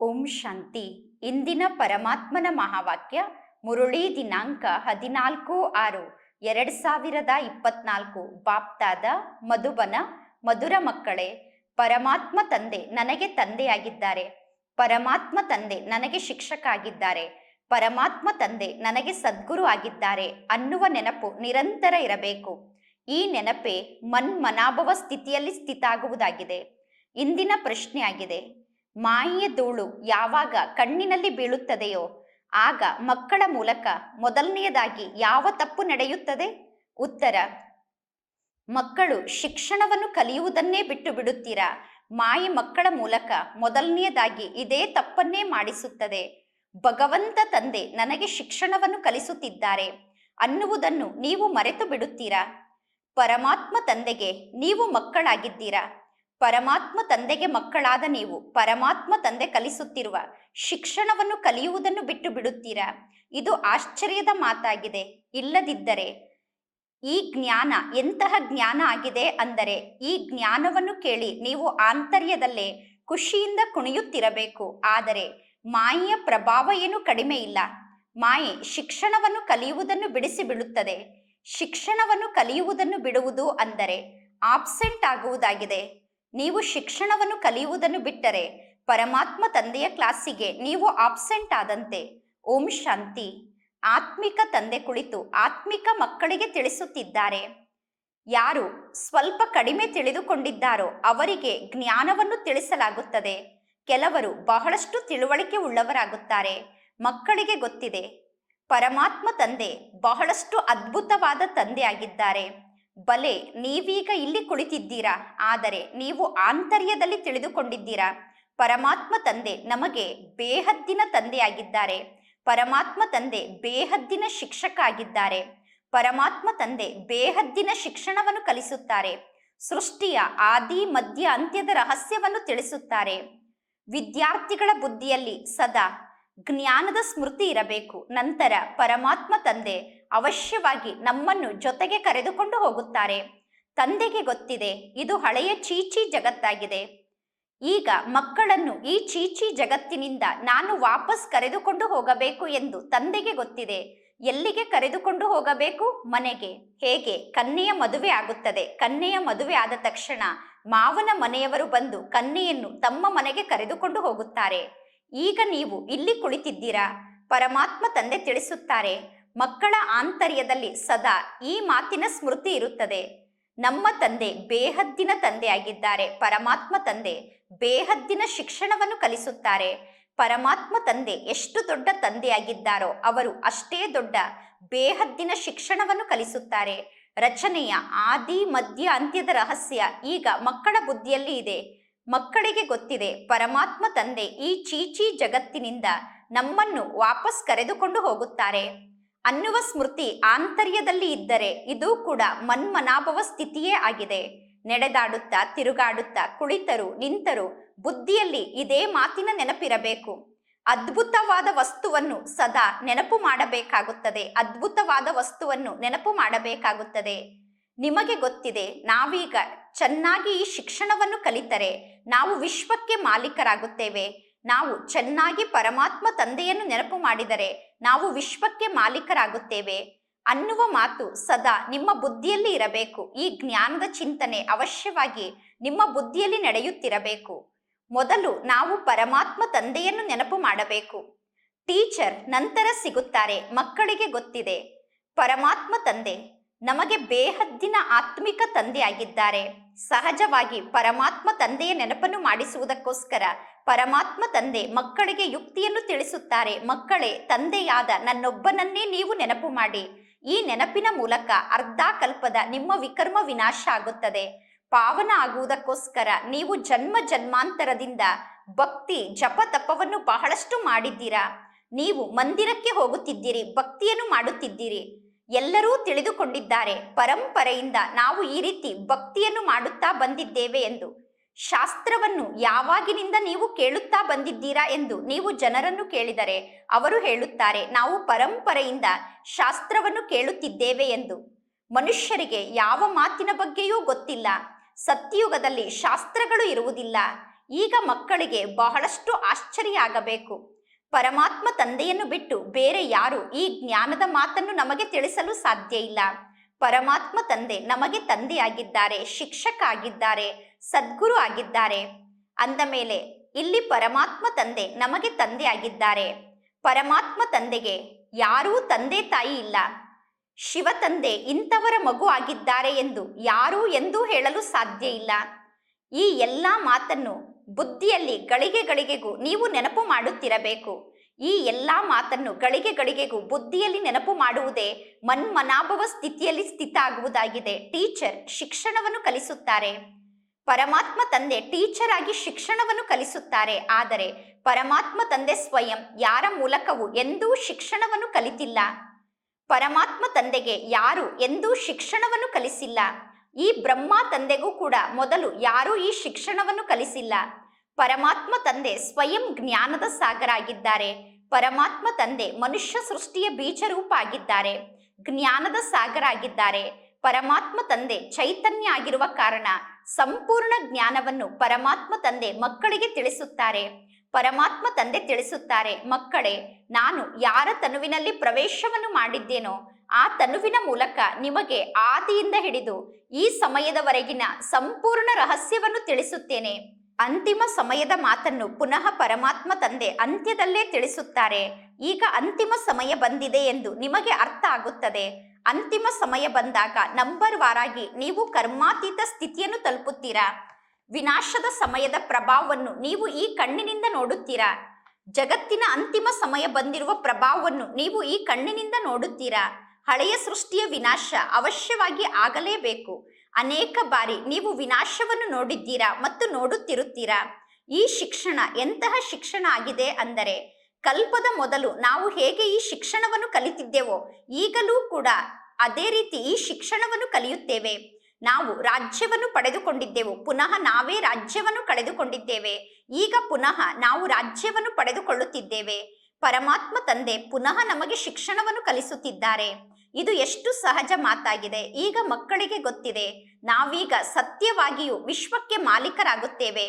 ಓಂ ಶಾಂತಿ. ಇಂದಿನ ಪರಮಾತ್ಮನ ಮಹಾವಾಕ್ಯ, ಮುರುಳಿ ದಿನಾಂಕ ಹದಿನಾಲ್ಕು ಆರು, ಎರಡು ಸಾವಿರದ ಇಪ್ಪತ್ನಾಲ್ಕು. ಬಾಪ್ತಾದ, ಮಧುಬನ, ಮಧುರ ಮಕ್ಕಳೇ, ಪರಮಾತ್ಮ ತಂದೆ ನನಗೆ ತಂದೆಯಾಗಿದ್ದಾರೆ. ಪರಮಾತ್ಮ ತಂದೆ ನನಗೆ ಶಿಕ್ಷಕ ಆಗಿದ್ದಾರೆ ಪರಮಾತ್ಮ ತಂದೆ ನನಗೆ ಸದ್ಗುರು ಆಗಿದ್ದಾರೆ ಅನ್ನುವ ನೆನಪು ನಿರಂತರ ಇರಬೇಕು. ಈ ನೆನಪೇ ಮನ್ ಮನಾಭವ ಸ್ಥಿತಿಯಲ್ಲಿ ಸ್ಥಿತಾಗುವುದಾಗಿದೆ. ಇಂದಿನ ಪ್ರಶ್ನೆ ಆಗಿದೆ ಮಾಯೆಯ ಧೂಳು ಯಾವಾಗ ಕಣ್ಣಿನಲ್ಲಿ ಬೀಳುತ್ತದೆಯೋ, ಆಗ ಮಕ್ಕಳ ಮೂಲಕ ಮೊದಲನೆಯದಾಗಿ ಯಾವ ತಪ್ಪು ನಡೆಯುತ್ತದೆ? ಉತ್ತರ, ಮಕ್ಕಳು ಶಿಕ್ಷಣವನ್ನು ಕಲಿಯುವುದನ್ನೇ ಬಿಟ್ಟು ಬಿಡುತ್ತೀರಾ ಮಾಯಿ ಮಕ್ಕಳ ಮೂಲಕ ಮೊದಲನೆಯದಾಗಿ ಇದೇ ತಪ್ಪನ್ನೇ ಮಾಡಿಸುತ್ತದೆ. ಭಗವಂತ ತಂದೆ ನನಗೆ ಶಿಕ್ಷಣವನ್ನು ಕಲಿಸುತ್ತಿದ್ದಾರೆ, ಅನ್ನುವುದನ್ನು ನೀವು ಮರೆತು ಬಿಡುತ್ತೀರಾ ಪರಮಾತ್ಮ ತಂದೆಗೆ ನೀವು ಮಕ್ಕಳಾಗಿದ್ದೀರಾ? ಪರಮಾತ್ಮ ತಂದೆಗೆ ಮಕ್ಕಳಾದ ನೀವು, ಪರಮಾತ್ಮ ತಂದೆ ಕಲಿಸುತ್ತಿರುವ, ಶಿಕ್ಷಣವನ್ನು ಕಲಿಯುವುದನ್ನು ಬಿಟ್ಟು ಬಿಡುತ್ತೀರಾ? ಇದು ಆಶ್ಚರ್ಯದ ಮಾತಾಗಿದೆ. ಇಲ್ಲದಿದ್ದರೆ ಈ ಜ್ಞಾನ ಎಂತಹ ಜ್ಞಾನ ಆಗಿದೆ ಅಂದರೆ, ಈ ಜ್ಞಾನವನ್ನು ಕೇಳಿ ನೀವು ಆಂತರ್ಯದಲ್ಲೇ ಖುಷಿಯಿಂದ ಕುಣಿಯುತ್ತಿರಬೇಕು. ಆದರೆ ಮಾಯೆಯ ಪ್ರಭಾವ ಏನು ಕಡಿಮೆ ಇಲ್ಲ. ಮಾಯೆ ಶಿಕ್ಷಣವನ್ನು ಕಲಿಯುವುದನ್ನು ಬಿಡಿಸಿ ಬಿಡುತ್ತದೆ. ಶಿಕ್ಷಣವನ್ನು ಕಲಿಯುವುದನ್ನು ಬಿಡುವುದು ಅಂದರೆ ಆಬ್ಸೆಂಟ್ ಆಗುವುದಾಗಿದೆ. ನೀವು ಶಿಕ್ಷಣವನ್ನು ಕಲಿಯುವುದನ್ನು ಬಿಟ್ಟರೆ ಪರಮಾತ್ಮ ತಂದೆಯ ಕ್ಲಾಸಿಗೆ ನೀವು ಆಬ್ಸೆಂಟ್ ಆದಂತೆ. ಓಂ ಶಾಂತಿ. ಆತ್ಮಿಕ ತಂದೆ ಕುಳಿತು ಆತ್ಮಿಕ ಮಕ್ಕಳಿಗೆ ತಿಳಿಸುತ್ತಿದ್ದಾರೆ. ಯಾರು ಸ್ವಲ್ಪ ಕಡಿಮೆ ತಿಳಿದುಕೊಂಡಿದ್ದಾರೋ ಅವರಿಗೆ ಜ್ಞಾನವನ್ನು ತಿಳಿಸಲಾಗುತ್ತದೆ. ಕೆಲವರು ಬಹಳಷ್ಟು ತಿಳುವಳಿಕೆ ಉಳ್ಳವರಾಗುತ್ತಾರೆ. ಮಕ್ಕಳಿಗೆ ಗೊತ್ತಿದೆ. ಪರಮಾತ್ಮ ತಂದೆ ಬಹಳಷ್ಟು ಅದ್ಭುತವಾದ ತಂದೆ ಆಗಿದ್ದಾರೆ ಬಲೆ, ನೀವೀಗ ಇಲ್ಲಿ ಕುಳಿತಿದ್ದೀರಾ? ಆದರೆ ನೀವು ಆಂತರ್ಯದಲ್ಲಿ ತಿಳಿದುಕೊಂಡಿದ್ದೀರಾ? ಪರಮಾತ್ಮ ತಂದೆ ನಮಗೆ ಬೇಹದ್ದಿನ ತಂದೆಯಾಗಿದ್ದಾರೆ. ಪರಮಾತ್ಮ ತಂದೆ ಬೇಹದ್ದಿನ ಶಿಕ್ಷಕ ಆಗಿದ್ದಾರೆ ಪರಮಾತ್ಮ ತಂದೆ ಬೇಹದ್ದಿನ ಶಿಕ್ಷಣವನ್ನು ಕಲಿಸುತ್ತಾರೆ. ಸೃಷ್ಟಿಯ ಆದಿ, ಮಧ್ಯ, ಅಂತ್ಯದ ರಹಸ್ಯವನ್ನು ತಿಳಿಸುತ್ತಾರೆ. ವಿದ್ಯಾರ್ಥಿಗಳ ಬುದ್ಧಿಯಲ್ಲಿ ಸದಾ ಜ್ಞಾನದ ಸ್ಮೃತಿ ಇರಬೇಕು. ನಂತರ ಪರಮಾತ್ಮ ತಂದೆ ಅವಶ್ಯವಾಗಿ ನಮ್ಮನ್ನು ಜೊತೆಗೆ ಕರೆದುಕೊಂಡು ಹೋಗುತ್ತಾರೆ. ತಂದೆಗೆ ಗೊತ್ತಿದೆ, ಇದು ಹಳೆಯ ಚೀಚಿ ಜಗತ್ತಾಗಿದೆ. ಈಗ ಮಕ್ಕಳನ್ನು ಈ ಚೀಚಿ ಜಗತ್ತಿನಿಂದ ನಾನು ವಾಪಸ್ ಕರೆದುಕೊಂಡು ಹೋಗಬೇಕು ಎಂದು ತಂದೆಗೆ ಗೊತ್ತಿದೆ. ಎಲ್ಲಿಗೆ ಕರೆದುಕೊಂಡು ಹೋಗಬೇಕು? ಮನೆಗೆ. ಹೇಗೆ? ಕನ್ನೆಯ ಮದುವೆ ಆಗುತ್ತದೆ. ಕನ್ನೆಯ ಮದುವೆ ಆದ ತಕ್ಷಣ ಮಾವನ ಮನೆಯವರು ಬಂದು ಕನ್ನೆಯನ್ನು ತಮ್ಮ ಮನೆಗೆ ಕರೆದುಕೊಂಡು ಹೋಗುತ್ತಾರೆ. ಈಗ ನೀವು ಇಲ್ಲಿ ಕುಳಿತಿದ್ದೀರಾ? ಪರಮಾತ್ಮ ತಂದೆ ತಿಳಿಸುತ್ತಾರೆ ಮಕ್ಕಳ ಆಂತರ್ಯದಲ್ಲಿ ಸದಾ ಈ ಮಾತಿನ ಸ್ಮೃತಿ ಇರುತ್ತದೆ. ನಮ್ಮ ತಂದೆ ಬೇಹದ್ದಿನ ತಂದೆಯಾಗಿದ್ದಾರೆ. ಪರಮಾತ್ಮ ತಂದೆ ಬೇಹದ್ದಿನ ಶಿಕ್ಷಣವನ್ನು ಕಲಿಸುತ್ತಾರೆ. ಪರಮಾತ್ಮ ತಂದೆ ಎಷ್ಟು ದೊಡ್ಡ ತಂದೆಯಾಗಿದ್ದಾರೋ ಅವರು ಅಷ್ಟೇ ದೊಡ್ಡ ಬೇಹದ್ದಿನ ಶಿಕ್ಷಣವನ್ನು ಕಲಿಸುತ್ತಾರೆ. ರಚನೆಯ ಆದಿ, ಮಧ್ಯ, ಅಂತ್ಯದ ರಹಸ್ಯ ಈಗ ಮಕ್ಕಳ ಬುದ್ಧಿಯಲ್ಲಿ ಇದೆ. ಮಕ್ಕಳಿಗೆ ಗೊತ್ತಿದೆ, ಪರಮಾತ್ಮ ತಂದೆ ಈ ಚೀಚಿ ಜಗತ್ತಿನಿಂದ ನಮ್ಮನ್ನು ವಾಪಸ್ ಕರೆದುಕೊಂಡು ಹೋಗುತ್ತಾರೆ. ಅನ್ನುವ ಸ್ಮೃತಿ ಆಂತರ್ಯದಲ್ಲಿ ಇದ್ದರೆ ಇದು ಕೂಡ ಮನ್ಮನಾಭವ ಸ್ಥಿತಿಯೇ ಆಗಿದೆ. ನಡೆದಾಡುತ್ತಾ, ತಿರುಗಾಡುತ್ತಾ, ಕುಳಿತರು, ನಿಂತರು ಬುದ್ಧಿಯಲ್ಲಿ ಇದೇ ಮಾತಿನ ನೆನಪಿರಬೇಕು. ಅದ್ಭುತವಾದ ವಸ್ತುವನ್ನು ಸದಾ ನೆನಪು ಮಾಡಬೇಕಾಗುತ್ತದೆ. ಅದ್ಭುತವಾದ ವಸ್ತುವನ್ನು ನೆನಪು ಮಾಡಬೇಕಾಗುತ್ತದೆ. ನಿಮಗೆ ಗೊತ್ತಿದೆ, ನಾವೀಗ ಚೆನ್ನಾಗಿ ಈ ಶಿಕ್ಷಣವನ್ನು ಕಲಿತರೆ ನಾವು ವಿಶ್ವಕ್ಕೆ ಮಾಲೀಕರಾಗುತ್ತೇವೆ. ನಾವು ಚೆನ್ನಾಗಿ ಪರಮಾತ್ಮ ತಂದೆಯನ್ನು ನೆನಪು ಮಾಡಿದರೆ ನಾವು ವಿಶ್ವಕ್ಕೆ ಮಾಲೀಕರಾಗುತ್ತೇವೆ ಅನ್ನುವ ಮಾತು ಸದಾ ನಿಮ್ಮ ಬುದ್ಧಿಯಲ್ಲಿ ಇರಬೇಕು. ಈ ಜ್ಞಾನದ ಚಿಂತನೆ ಅವಶ್ಯವಾಗಿ ನಿಮ್ಮ ಬುದ್ಧಿಯಲ್ಲಿ ನಡೆಯುತ್ತಿರಬೇಕು. ಮೊದಲು ನಾವು ಪರಮಾತ್ಮ ತಂದೆಯನ್ನು ನೆನಪು ಮಾಡಬೇಕು. ಟೀಚರ್ ನಂತರ ಸಿಗುತ್ತಾರೆ, ಮಕ್ಕಳಿಗೆ ಗೊತ್ತಿದೆ. ಪರಮಾತ್ಮ ತಂದೆ ನಮಗೆ ಬೇಹದ್ದಿನ ಆತ್ಮಿಕ ತಂದೆಯಾಗಿದ್ದಾರೆ. ಸಹಜವಾಗಿ ಪರಮಾತ್ಮ ತಂದೆಯ ನೆನಪನ್ನು ಮಾಡಿಸುವುದಕ್ಕೋಸ್ಕರ ಪರಮಾತ್ಮ ತಂದೆ ಮಕ್ಕಳಿಗೆ ಯುಕ್ತಿಯನ್ನು ತಿಳಿಸುತ್ತಾರೆ. ಮಕ್ಕಳೇ, ತಂದೆಯಾದ ನನ್ನೊಬ್ಬನನ್ನೇ ನೀವು ನೆನಪು ಮಾಡಿ. ಈ ನೆನಪಿನ ಮೂಲಕ ಅರ್ಧ ಕಲ್ಪದ ನಿಮ್ಮ ವಿಕರ್ಮ ವಿನಾಶ ಆಗುತ್ತದೆ. ಪಾವನ ಆಗುವುದಕ್ಕೋಸ್ಕರ ನೀವು ಜನ್ಮ ಜನ್ಮಾಂತರದಿಂದ ಭಕ್ತಿ, ಜಪ ತಪವನ್ನು ಬಹಳಷ್ಟು ಮಾಡಿದ್ದೀರಾ? ನೀವು ಮಂದಿರಕ್ಕೆ ಹೋಗುತ್ತಿದ್ದೀರಿ, ಭಕ್ತಿಯನ್ನು ಮಾಡುತ್ತಿದ್ದೀರಿ. ಎಲ್ಲರೂ ತಿಳಿದುಕೊಂಡಿದ್ದಾರೆ. ಪರಂಪರೆಯಿಂದ ನಾವು ಈ ರೀತಿ ಭಕ್ತಿಯನ್ನು ಮಾಡುತ್ತಾ ಬಂದಿದ್ದೇವೆ ಎಂದು. ಶಾಸ್ತ್ರವನ್ನು ಯಾವಾಗಿನಿಂದ ನೀವು ಕೇಳುತ್ತಾ ಬಂದಿದ್ದೀರಾ ಎಂದು ನೀವು ಜನರನ್ನು ಕೇಳಿದರೆ ಅವರು ಹೇಳುತ್ತಾರೆ, ನಾವು ಪರಂಪರೆಯಿಂದ ಶಾಸ್ತ್ರವನ್ನು ಕೇಳುತ್ತಿದ್ದೇವೆ ಎಂದು. ಮನುಷ್ಯರಿಗೆ ಯಾವ ಮಾತಿನ ಬಗ್ಗೆಯೂ ಗೊತ್ತಿಲ್ಲ. ಸತ್ಯಯುಗದಲ್ಲಿ ಶಾಸ್ತ್ರಗಳು ಇರುವುದಿಲ್ಲ. ಈಗ ಮಕ್ಕಳಿಗೆ ಬಹಳಷ್ಟು ಆಶ್ಚರ್ಯ ಆಗಬೇಕು. ಪರಮಾತ್ಮ ತಂದೆಯನ್ನು ಬಿಟ್ಟು ಬೇರೆ ಯಾರು ಈ ಜ್ಞಾನದ ಮಾತನ್ನು ನಮಗೆ ತಿಳಿಸಲು ಸಾಧ್ಯ ಇಲ್ಲ. ಪರಮಾತ್ಮ ತಂದೆ ನಮಗೆ ತಂದೆಯಾಗಿದ್ದಾರೆ, ಶಿಕ್ಷಕ ಆಗಿದ್ದಾರೆ, ಸದ್ಗುರು ಆಗಿದ್ದಾರೆ. ಅಂದ ಮೇಲೆ, ಇಲ್ಲಿ ಪರಮಾತ್ಮ ತಂದೆ ನಮಗೆ ತಂದೆ ಆಗಿದ್ದಾರೆ ಪರಮಾತ್ಮ ತಂದೆಗೆ ಯಾರೂ ತಂದೆ ತಾಯಿ ಇಲ್ಲ. ಶಿವ ತಂದೆ ಇಂಥವರ ಮಗು ಆಗಿದ್ದಾರೆ ಎಂದು ಯಾರೂ ಎಂದೂ ಹೇಳಲು ಸಾಧ್ಯ ಇಲ್ಲ. ಈ ಎಲ್ಲ ಮಾತನ್ನು ಬುದ್ಧಿಯಲ್ಲಿ ಗಳಿಗೆ ಗಳಿಗೆಗೂ ನೀವು ನೆನಪು ಮಾಡುತ್ತಿರಬೇಕು. ಈ ಎಲ್ಲ ಮಾತನ್ನು ಗಳಿಗೆ ಗಳಿಗೆಗೂ ಬುದ್ಧಿಯಲ್ಲಿ ನೆನಪು ಮಾಡುವುದೇ ಮನ್ಮನಾಭವ ಸ್ಥಿತಿಯಲ್ಲಿ ಸ್ಥಿತ ಆಗುವುದಾಗಿದೆ. ಟೀಚರ್ ಶಿಕ್ಷಣವನ್ನು ಕಲಿಸುತ್ತಾರೆ. ಪರಮಾತ್ಮ ತಂದೆ ಟೀಚರ್ ಆಗಿ ಶಿಕ್ಷಣವನ್ನು ಕಲಿಸುತ್ತಾರೆ. ಆದರೆ ಪರಮಾತ್ಮ ತಂದೆ ಸ್ವಯಂ ಯಾರ ಮೂಲಕವೂ ಎಂದೂ ಶಿಕ್ಷಣವನ್ನು ಕಲಿತಿಲ್ಲ. ಪರಮಾತ್ಮ ತಂದೆಗೆ ಯಾರು ಎಂದೂ ಶಿಕ್ಷಣವನ್ನು ಕಲಿಸಿಲ್ಲ. ಈ ಬ್ರಹ್ಮ ತಂದೆಗೂ ಕೂಡ ಮೊದಲು ಯಾರೂ ಈ ಶಿಕ್ಷಣವನ್ನು ಕಲಿಸಿಲ್ಲ. ಪರಮಾತ್ಮ ತಂದೆ ಸ್ವಯಂ ಜ್ಞಾನದ ಸಾಗರ ಆಗಿದ್ದಾರೆ ಪರಮಾತ್ಮ ತಂದೆ ಮನುಷ್ಯ ಸೃಷ್ಟಿಯ ಬೀಜರೂಪ ಆಗಿದ್ದಾರೆ ಜ್ಞಾನದ ಸಾಗರ ಆಗಿದ್ದಾರೆ ಪರಮಾತ್ಮ ತಂದೆ ಚೈತನ್ಯ ಆಗಿರುವ ಕಾರಣ ಸಂಪೂರ್ಣ ಜ್ಞಾನವನ್ನು ಪರಮಾತ್ಮ ತಂದೆ ಮಕ್ಕಳಿಗೆ ತಿಳಿಸುತ್ತಾರೆ. ಪರಮಾತ್ಮ ತಂದೆ ತಿಳಿಸುತ್ತಾರೆ, ಮಕ್ಕಳೇ, ನಾನು ಯಾರ ತನುವಿನಲ್ಲಿ ಪ್ರವೇಶವನ್ನು ಮಾಡಿದ್ದೇನೋ ಆ ತನುವಿನ ಮೂಲಕ ನಿಮಗೆ ಆದಿಯಿಂದ ಹಿಡಿದು ಈ ಸಮಯದವರೆಗಿನ ಸಂಪೂರ್ಣ ರಹಸ್ಯವನ್ನು ತಿಳಿಸುತ್ತೇನೆ. ಅಂತಿಮ ಸಮಯದ ಮಾತನ್ನು ಪುನಃ ಪರಮಾತ್ಮ ತಂದೆ ಅಂತ್ಯದಲ್ಲೇ ತಿಳಿಸುತ್ತಾರೆ. ಈಗ ಅಂತಿಮ ಸಮಯ ಬಂದಿದೆ ಎಂದು ನಿಮಗೆ ಅರ್ಥ ಆಗುತ್ತದೆ. ಅಂತಿಮ ಸಮಯ ಬಂದಾಗ ನಂಬರ್ ವಾರಾಗಿ ನೀವು ಕರ್ಮಾತೀತ ಸ್ಥಿತಿಯನ್ನು ತಲುಪುತ್ತೀರಾ. ವಿನಾಶದ ಸಮಯದ ಪ್ರಭಾವವನ್ನು ನೀವು ಈ ಕಣ್ಣಿನಿಂದ ನೋಡುತ್ತೀರಾ. ಜಗತ್ತಿನ ಅಂತಿಮ ಸಮಯ ಬಂದಿರುವ ಪ್ರಭಾವವನ್ನು ನೀವು ಈ ಕಣ್ಣಿನಿಂದ ನೋಡುತ್ತೀರಾ. ಹಳೆಯ ಸೃಷ್ಟಿಯ ವಿನಾಶ ಅವಶ್ಯವಾಗಿ ಆಗಲೇಬೇಕು. ಅನೇಕ ಬಾರಿ ನೀವು ವಿನಾಶವನ್ನು ನೋಡಿದ್ದೀರಾ ಮತ್ತು ನೋಡುತ್ತಿರುತ್ತೀರಾ? ಈ ಶಿಕ್ಷಣ ಎಂತಹ ಶಿಕ್ಷಣ ಆಗಿದೆ ಅಂದರೆ, ಕಲ್ಪದ ಮೊದಲು ನಾವು ಹೇಗೆ ಈ ಶಿಕ್ಷಣವನ್ನು ಕಲಿತಿದ್ದೆವೋ, ಈಗಲೂ ಕೂಡ ಅದೇ ರೀತಿ ಈ ಶಿಕ್ಷಣವನ್ನು ಕಲಿಯುತ್ತೇವೆ. ನಾವು ರಾಜ್ಯವನ್ನು ಪಡೆದುಕೊಂಡಿದ್ದೆವು, ಪುನಃ ನಾವೇ ರಾಜ್ಯವನ್ನು ಕಳೆದುಕೊಂಡಿದ್ದೇವೆ. ಈಗ ಪುನಃ ನಾವು ರಾಜ್ಯವನ್ನು ಪಡೆದುಕೊಳ್ಳುತ್ತಿದ್ದೇವೆ. ಪರಮಾತ್ಮ ತಂದೆ ಪುನಃ ನಮಗೆ ಶಿಕ್ಷಣವನ್ನು ಕಲಿಸುತ್ತಿದ್ದಾರೆ. ಇದು ಎಷ್ಟು ಸಹಜ ಮಾತಾಗಿದೆ. ಈಗ ಮಕ್ಕಳಿಗೆ ಗೊತ್ತಿದೆ. ನಾವೀಗ ಸತ್ಯವಾಗಿಯೂ ವಿಶ್ವಕ್ಕೆ ಮಾಲೀಕರಾಗುತ್ತೇವೆ.